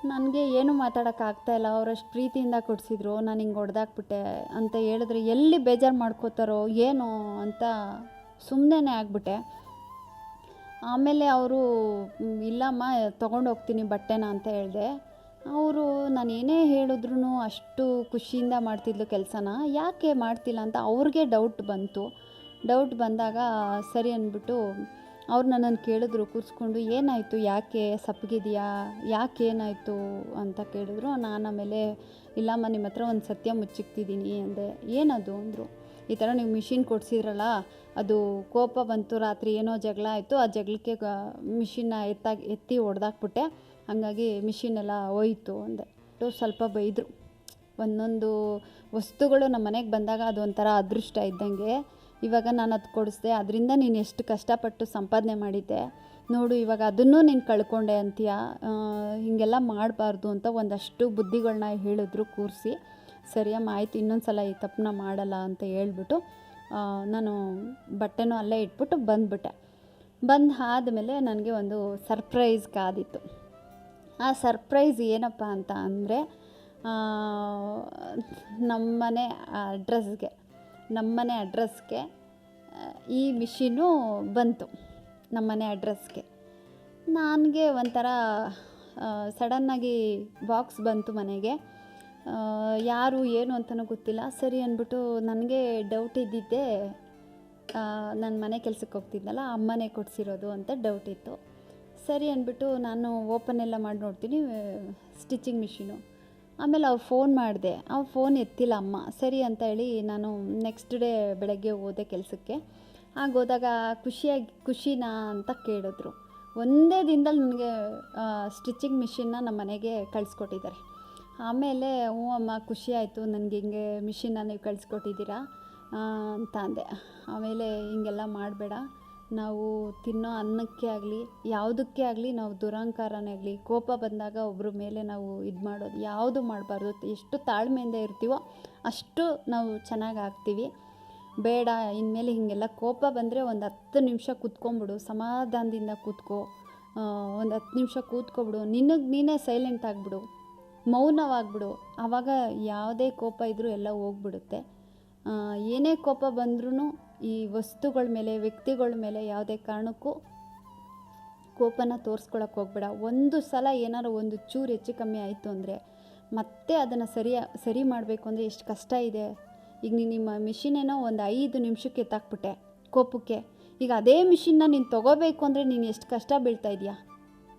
ನನಗೆ ಏನು ಮಾತಾಡೋಕ್ಕಾಗ್ತಾ ಇಲ್ಲ ಅವರಷ್ಟು ಪ್ರೀತಿಯಿಂದ ಕೊಡಿಸಿದ್ರು, ನಾನು ಹಿಂಗೆ ಹೊಡೆದಾಕ್ಬಿಟ್ಟೆ ಅಂತ ಹೇಳಿದ್ರೆ ಎಲ್ಲಿ ಬೇಜಾರು ಮಾಡ್ಕೋತಾರೋ ಏನು ಅಂತ ಸುಮ್ಮನೆ ಆಗ್ಬಿಟ್ಟೆ. ಆಮೇಲೆ ಅವರು ಇಲ್ಲಮ್ಮ, ತೊಗೊಂಡು ಹೋಗ್ತೀನಿ ಬಟ್ಟೆನ ಅಂತ ಹೇಳಿದೆ. ಅವರು, ನಾನು ಏನೇ ಹೇಳಿದ್ರು ಅಷ್ಟು ಖುಷಿಯಿಂದ ಮಾಡ್ತಿದ್ಲು ಕೆಲಸನ, ಯಾಕೆ ಮಾಡ್ತಿಲ್ಲ? ಅಂತ ಅವ್ರಿಗೆ ಡೌಟ್ ಬಂತು. ಡೌಟ್ ಬಂದಾಗ, ಸರಿ ಅಂದ್ಬಿಟ್ಟು ಅವ್ರು ನನ್ನನ್ನು ಕೇಳಿದ್ರು, ಕೂರಿಸ್ಕೊಂಡು, ಏನಾಯಿತು? ಯಾಕೆ ಸಪ್ಪಗಿದೆಯಾ ಯಾಕೆ ಏನಾಯಿತು? ಅಂತ ಕೇಳಿದ್ರು. ನಾನು ಆಮೇಲೆ, ಇಲ್ಲಮ್ಮ, ನಿಮ್ಮ ಹತ್ರ ಒಂದು ಸತ್ಯ ಮುಚ್ಚಿಕ್ತಿದ್ದೀನಿ, ಅಂದೆ. ಏನದು? ಅಂದರು. ಈ ಥರ ನೀವು ಮಿಷಿನ್ ಕೊಡಿಸಿದ್ರಲ್ಲ, ಅದು ಕೋಪ ಬಂತು, ರಾತ್ರಿ ಏನೋ ಜಗಳ ಆಯಿತು, ಆ ಜಗಳಕ್ಕೆ ಮಿಷಿನ್ನ ಎತ್ತಾಗಿ, ಎತ್ತಿ ಹೊಡೆದಾಕ್ಬಿಟ್ಟೆ ಹಾಗಾಗಿ ಮಿಷಿನ್ ಎಲ್ಲ ಹೋಯ್ತು, ಅಂದೆ. ಟು ಸ್ವಲ್ಪ ಬೈದರು. ಒಂದೊಂದು ವಸ್ತುಗಳು ನಮ್ಮ ಮನೆಗೆ ಬಂದಾಗ ಅದೊಂಥರ ಅದೃಷ್ಟ ಇದ್ದಂಗೆ ಇವಾಗ ನಾನು ಅದು ಕೊಡಿಸ್ದೆ, ಅದರಿಂದ ನೀನು ಎಷ್ಟು ಕಷ್ಟಪಟ್ಟು ಸಂಪಾದನೆ ಮಾಡಿದ್ದೆ, ನೋಡು ಇವಾಗ ಅದನ್ನು ನೀನು ಕಳ್ಕೊಂಡೆ ಅಂತೀಯ ಹೀಗೆಲ್ಲ ಮಾಡಬಾರ್ದು ಅಂತ ಒಂದಷ್ಟು ಬುದ್ಧಿಗಳನ್ನ ಹೇಳಿದ್ರು ಕೂರಿಸಿ ಸರಿಯಮ್ಮ ಆಯಿತು ಇನ್ನೊಂದು ಸಲ ಈ ತಪ್ಪನ್ನ ಮಾಡಲ್ಲ ಅಂತ ಹೇಳ್ಬಿಟ್ಟು ನಾನು ಬಟ್ಟೆನೂ ಅಲ್ಲೇ ಇಟ್ಬಿಟ್ಟು ಬಂದುಬಿಟ್ಟೆ. ಬಂದು ಆದಮೇಲೆ ನನಗೆ ಒಂದು ಸರ್ಪ್ರೈಸ್ ಕಾದಿತ್ತು. ಆ ಸರ್ಪ್ರೈಸ್ ಏನಪ್ಪ ಅಂತ ಅಂದರೆ ನಮ್ಮನೆ ಅಡ್ರೆಸ್ಗೆ. ನಮ್ಮನೆ ಅಡ್ರೆಸ್ಗೆ ಈ ಮಿಷಿನು ಬಂತು ನಮ್ಮನೆ ಅಡ್ರೆಸ್ಗೆ. ನನಗೆ ಒಂಥರ ಸಡನ್ನಾಗಿ ಬಾಕ್ಸ್ ಬಂತು ಮನೆಗೆ. ಯಾರು ಏನು ಅಂತಲೂ ಗೊತ್ತಿಲ್ಲ. ಸರಿ ಅಂದ್ಬಿಟ್ಟು ನನಗೆ ಡೌಟ್ ಇದ್ದಿದ್ದೆ ನನ್ನ ಮನೆ ಕೆಲಸಕ್ಕೆ ಹೋಗ್ತಿದ್ನಲ್ಲ, ಅಮ್ಮನೇ ಕೊಡಿಸಿರೋದು ಅಂತ ಡೌಟ್ ಇತ್ತು. ಸರಿ ಅಂದ್ಬಿಟ್ಟು ನಾನು ಓಪನ್ ಎಲ್ಲ ಮಾಡಿ ನೋಡ್ತೀನಿ ಸ್ಟಿಚಿಂಗ್ ಮಿಷಿನು ಆಮೇಲೆ ಅವ್ರು ಫೋನ್ ಮಾಡಿದೆ. ಅವ್ರು ಫೋನ್ ಎತ್ತಿಲ್ಲ ಅಮ್ಮ. ಸರಿ ಅಂತ ಹೇಳಿ ನಾನು ನೆಕ್ಸ್ಟ್ ಡೇ ಬೆಳಗ್ಗೆ ಹೋದೆ ಕೆಲಸಕ್ಕೆ. ಆಗ ಹೋದಾಗ ಖುಷಿಯಾಗಿ, ಖುಷಿನಾ ಅಂತ ಕೇಳಿದ್ರು. ಒಂದೇ ದಿನದಲ್ಲಿ ನನಗೆ ಸ್ಟಿಚಿಂಗ್ ಮಿಷಿನ್ನ ನಮ್ಮ ಮನೆಗೆ ಕಳಿಸ್ಕೊಟ್ಟಿದ್ದಾರೆ. ಆಮೇಲೆ, ಹ್ಞೂ ಅಮ್ಮ, ಖುಷಿ ಆಯಿತು. ನನಗೆ ಹಿಂಗೆ ಮಿಷಿನ್ನ ನೀವು ಕಳಿಸ್ಕೊಟ್ಟಿದ್ದೀರಾ? ಅಂತ ಅಂದೆ. ಆಮೇಲೆ ಹಿಂಗೆಲ್ಲ ಮಾಡಬೇಡ. ನಾವು ತಿನ್ನೋ ಅನ್ನಕ್ಕೆ ಆಗಲಿ, ಯಾವುದಕ್ಕೆ ಆಗಲಿ ನಾವು ದುರಹಂಕಾರನೇ ಆಗಲಿ, ಕೋಪ ಬಂದಾಗ ಒಬ್ಬರ ಮೇಲೆ ನಾವು ಇದು ಮಾಡೋದು, ಯಾವುದು ಮಾಡಬಾರ್ದು, ಎಷ್ಟು ತಾಳ್ಮೆಯಿಂದ ಇರ್ತೀವೋ ಅಷ್ಟು ನಾವು ಚೆನ್ನಾಗಿ ಆಗ್ತೀವಿ. ಬೇಡ, ಇನ್ಮೇಲೆ ಹೀಗೆಲ್ಲ ಕೋಪ ಬಂದರೆ ಒಂದು ಹತ್ತು ನಿಮಿಷ ಕೂತ್ಕೊಂಬಿಡು ಸಮಾಧಾನದಿಂದ ಕೂತ್ಕೋ ಒಂದು ಹತ್ತು ನಿಮಿಷ ಕೂತ್ಕೊಬಿಡು, ನಿನಗೆ ನೀನೇ ಸೈಲೆಂಟ್ ಆಗಿಬಿಡು, ಮೌನವಾಗ್ಬಿಡು ಆವಾಗ ಯಾವುದೇ ಕೋಪ ಇದ್ದರೂ ಎಲ್ಲ ಹೋಗ್ಬಿಡುತ್ತೆ. ಏನೇ ಕೋಪ ಬಂದ್ರೂ ಈ ವಸ್ತುಗಳ ಮೇಲೆ, ವ್ಯಕ್ತಿಗಳ ಮೇಲೆ ಯಾವುದೇ ಕಾರಣಕ್ಕೂ ಕೋಪನ ತೋರಿಸ್ಕೊಳಕ್ಕೆ ಹೋಗ್ಬೇಡ. ಒಂದು ಸಲ ಏನಾರು ಒಂದು ಚೂರು ಹೆಚ್ಚು ಕಮ್ಮಿ ಆಯಿತು ಅಂದರೆ ಮತ್ತೆ ಅದನ್ನು ಸರಿಯ ಸರಿ ಮಾಡಬೇಕು ಅಂದರೆ ಎಷ್ಟು ಕಷ್ಟ ಇದೆ. ಈಗ ನೀನು ನಿಮ್ಮ ಮಿಷಿನೇನೋ ಒಂದು ಐದು ನಿಮಿಷಕ್ಕೆ ಎತ್ತಾಕ್ಬಿಟ್ಟೆ ಕೋಪಕ್ಕೆ. ಈಗ ಅದೇ ಮಿಷಿನ್ನ ನೀನು ತೊಗೋಬೇಕು ಅಂದರೆ ನೀನು ಎಷ್ಟು ಕಷ್ಟ ಬೀಳ್ತಾ ಇದೆಯಾ?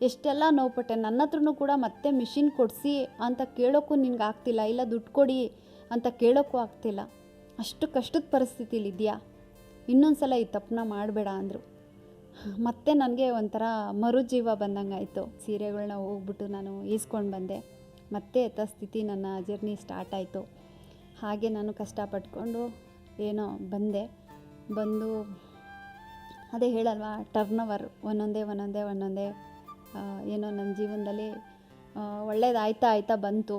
ಎಷ್ಟೆಲ್ಲ ನೋವುಪಟ್ಟೆ. ನನ್ನ ಹತ್ರನು ಕೂಡ ಮತ್ತೆ ಮಿಷಿನ್ ಕೊಡಿಸಿ ಅಂತ ಕೇಳೋಕ್ಕೂ ನಿನ್ಗೆ ಆಗ್ತಿಲ್ಲ. ಇಲ್ಲ ದುಡ್ಡು ಕೊಡಿ ಅಂತ ಕೇಳೋಕ್ಕೂ ಆಗ್ತಿಲ್ಲ. ಅಷ್ಟು ಕಷ್ಟದ ಪರಿಸ್ಥಿತಿಲಿ ಇದೆಯಾ? ಇನ್ನೊಂದು ಸಲ ಈ ತಪ್ಪನ್ನ ಮಾಡಬೇಡ ಅಂದರು. ಮತ್ತೆ ನನಗೆ ಒಂಥರ ಮರುಜೀವ ಬಂದಂಗೆ ಆಯಿತು ಸೀರೆಗಳನ್ನ ಹೋಗ್ಬಿಟ್ಟು ನಾನು ಈಸ್ಕೊಂಡು ಬಂದೆ. ಮತ್ತೆ ಯಥಾಸ್ಥಿತಿ ನನ್ನ ಜರ್ನಿ ಸ್ಟಾರ್ಟ್ ಆಯಿತು. ಹಾಗೆ ನಾನು ಕಷ್ಟಪಟ್ಕೊಂಡು ಏನೋ ಬಂದೆ. ಬಂದು ಅದೇ ಹೇಳಲ್ವಾ ಟರ್ನ್ ಓವರ್ ಒಂದೊಂದೇ ಒಂದೊಂದೇ ಒಂದೊಂದೇ ಏನೋ ನನ್ನ ಜೀವನದಲ್ಲಿ ಒಳ್ಳೇದಾಯ್ತಾ, ಆಯ್ತಾ ಬಂತು.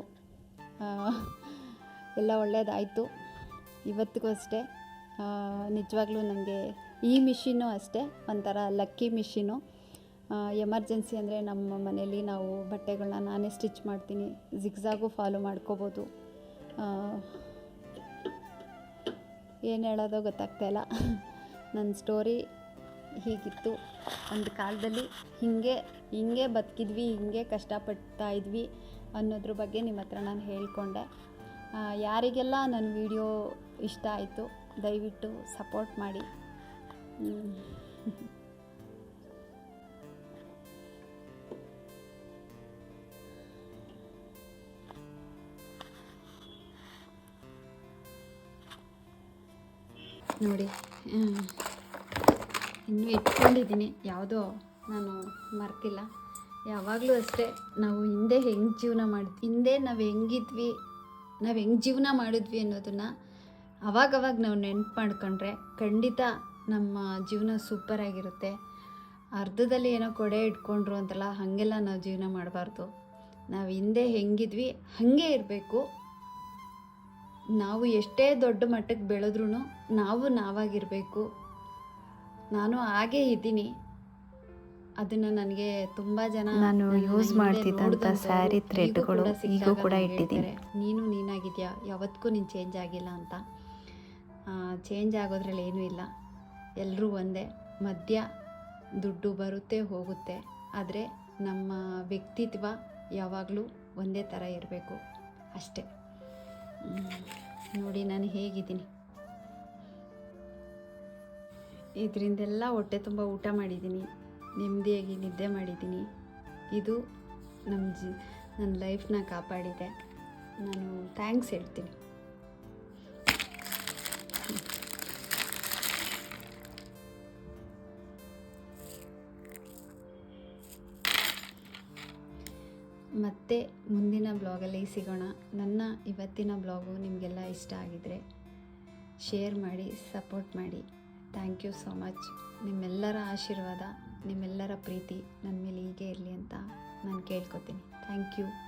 ಎಲ್ಲ ಒಳ್ಳೇದಾಯಿತು. ಇವತ್ತಿಗೂ ಅಷ್ಟೇ. ನಿಜವಾಗ್ಲೂ ನನಗೆ ಈ ಮಿಷಿನು ಅಷ್ಟೇ, ಒಂಥರ ಲಕ್ಕಿ ಮಿಷಿನು ಎಮರ್ಜೆನ್ಸಿ ಅಂದರೆ ನಮ್ಮ ಮನೇಲಿ ನಾವು ಬಟ್ಟೆಗಳನ್ನ ನಾನೇ ಸ್ಟಿಚ್ ಮಾಡ್ತೀನಿ, ಜಿಗ್ಸಾಗೂ ಫಾಲೋ ಮಾಡ್ಕೋಬೋದು. ಏನು ಹೇಳೋದೋ ಗೊತ್ತಾಗ್ತಾ ಇಲ್ಲ. ನನ್ನ ಸ್ಟೋರಿ ಹೀಗಿತ್ತು. ಒಂದು ಕಾಲದಲ್ಲಿ ಹೀಗೆ, ಹಿಂಗೆ ಬದುಕಿದ್ವಿ, ಹಿಂಗೆ ಕಷ್ಟಪಡ್ತಾ ಇದ್ವಿ ಅನ್ನೋದ್ರ ಬಗ್ಗೆ ನಿಮ್ಮ ಹತ್ರ ನಾನು ಹೇಳಿಕೊಂಡೆ. ಯಾರಿಗೆಲ್ಲ ನನ್ನ ವಿಡಿಯೋ ಇಷ್ಟ ಆಯಿತು ದಯವಿಟ್ಟು ಸಪೋರ್ಟ್ ಮಾಡಿ. ನೋಡಿ. ಇನ್ನೂ ಇಟ್ಕೊಂಡಿದ್ದೀನಿ ಯಾವುದೋ ನಾನು ಮರ್ತಿಲ್ಲ. ಯಾವಾಗಲೂ ಅಷ್ಟೇ ನಾವು ಹಿಂದೆ ಹೆಂಗೆ ಜೀವನ ಮಾಡಿ ಹಿಂದೆ ನಾವು ಹೆಂಗಿದ್ವಿ, ನಾವು ಹೆಂಗೆ ಜೀವನ ಮಾಡಿದ್ವಿ ಅನ್ನೋದನ್ನು ಅವಾಗವಾಗ ನಾವು ನೆನ್ಪು ಮಾಡ್ಕೊಂಡ್ರೆ ಖಂಡಿತ ನಮ್ಮ ಜೀವನ ಸೂಪರಾಗಿರುತ್ತೆ ಅರ್ಧದಲ್ಲಿ ಏನೋ ಕೊಡೆ ಇಟ್ಕೊಂಡ್ರು ಅಂತಲ್ಲ ಹಾಗೆಲ್ಲ ನಾವು ಜೀವನ ಮಾಡಬಾರ್ದು. ನಾವು ಹಿಂದೆ ಹೆಂಗಿದ್ವಿ ಹಾಗೆ ಇರಬೇಕು. ನಾವು ಎಷ್ಟೇ ದೊಡ್ಡ ಮಟ್ಟಕ್ಕೆ ಬೆಳೆದ್ರೂ ನಾವು ನಾವಾಗಿರಬೇಕು. ನಾನು ಹಾಗೇ ಇದ್ದೀನಿ. ಅದನ್ನು ನನಗೆ ತುಂಬ ಜನ ನಾನು ಯೂಸ್ ಮಾಡ್ತಿದ್ದಂಥ ಸ್ಯಾರಿ ಥ್ರೆಡ್ಗಳು ಕೂಡ ಈಗೂ ಕೂಡ ಇಟ್ಟಿದ್ದೀನಿ. ನೀನು ನೀನಾಗಿದ್ಯಾ? ಯಾವತ್ತಿಗೂ ನೀನು ಚೇಂಜ್ ಆಗಿಲ್ಲ ಅಂತ. ಚೇಂಜ್ ಆಗೋದ್ರಲ್ಲಿ ಏನೂ ಇಲ್ಲ. ಎಲ್ಲರೂ ಒಂದೇ. ಮಧ್ಯ ದುಡ್ಡು ಬರುತ್ತೆ, ಹೋಗುತ್ತೆ. ಆದರೆ ನಮ್ಮ ವ್ಯಕ್ತಿತ್ವ ಯಾವಾಗಲೂ ಒಂದೇ ಥರ ಇರಬೇಕು. ಅಷ್ಟೇ. ನೋಡಿ ನಾನು ಹೇಗಿದ್ದೀನಿ. ಇದರಿಂದೆಲ್ಲ ಹೊಟ್ಟೆ ತುಂಬ ಊಟ ಮಾಡಿದ್ದೀನಿ. ನೆಮ್ಮದಿಯಾಗಿ ನಿದ್ದೆ ಮಾಡಿದ್ದೀನಿ. ಇದು ನಮ್ಮ ಜಿ, ನನ್ನ ಲೈಫ್ನ ಕಾಪಾಡಿದೆ. ನಾನು ಥ್ಯಾಂಕ್ಸ್ ಹೇಳ್ತೀನಿ. ಮತ್ತೆ ಮುಂದಿನ ಬ್ಲಾಗಲ್ಲಿ ಸಿಗೋಣ. ನನ್ನ ಇವತ್ತಿನ ಬ್ಲಾಗು ನಿಮಗೆಲ್ಲ ಇಷ್ಟ ಆಗಿದರೆ ಶೇರ್ ಮಾಡಿ, ಸಪೋರ್ಟ್ ಮಾಡಿ. Thank you so much. ನಿಮ್ಮೆಲ್ಲರ ಆಶೀರ್ವಾದ, ನಿಮ್ಮೆಲ್ಲರ ಪ್ರೀತಿ ನನ್ನ ಮೇಲೆ ಹೀಗೆ ಇರಲಿ ಅಂತ ನಾನು ಕೇಳ್ಕೊತೀನಿ. Thank you.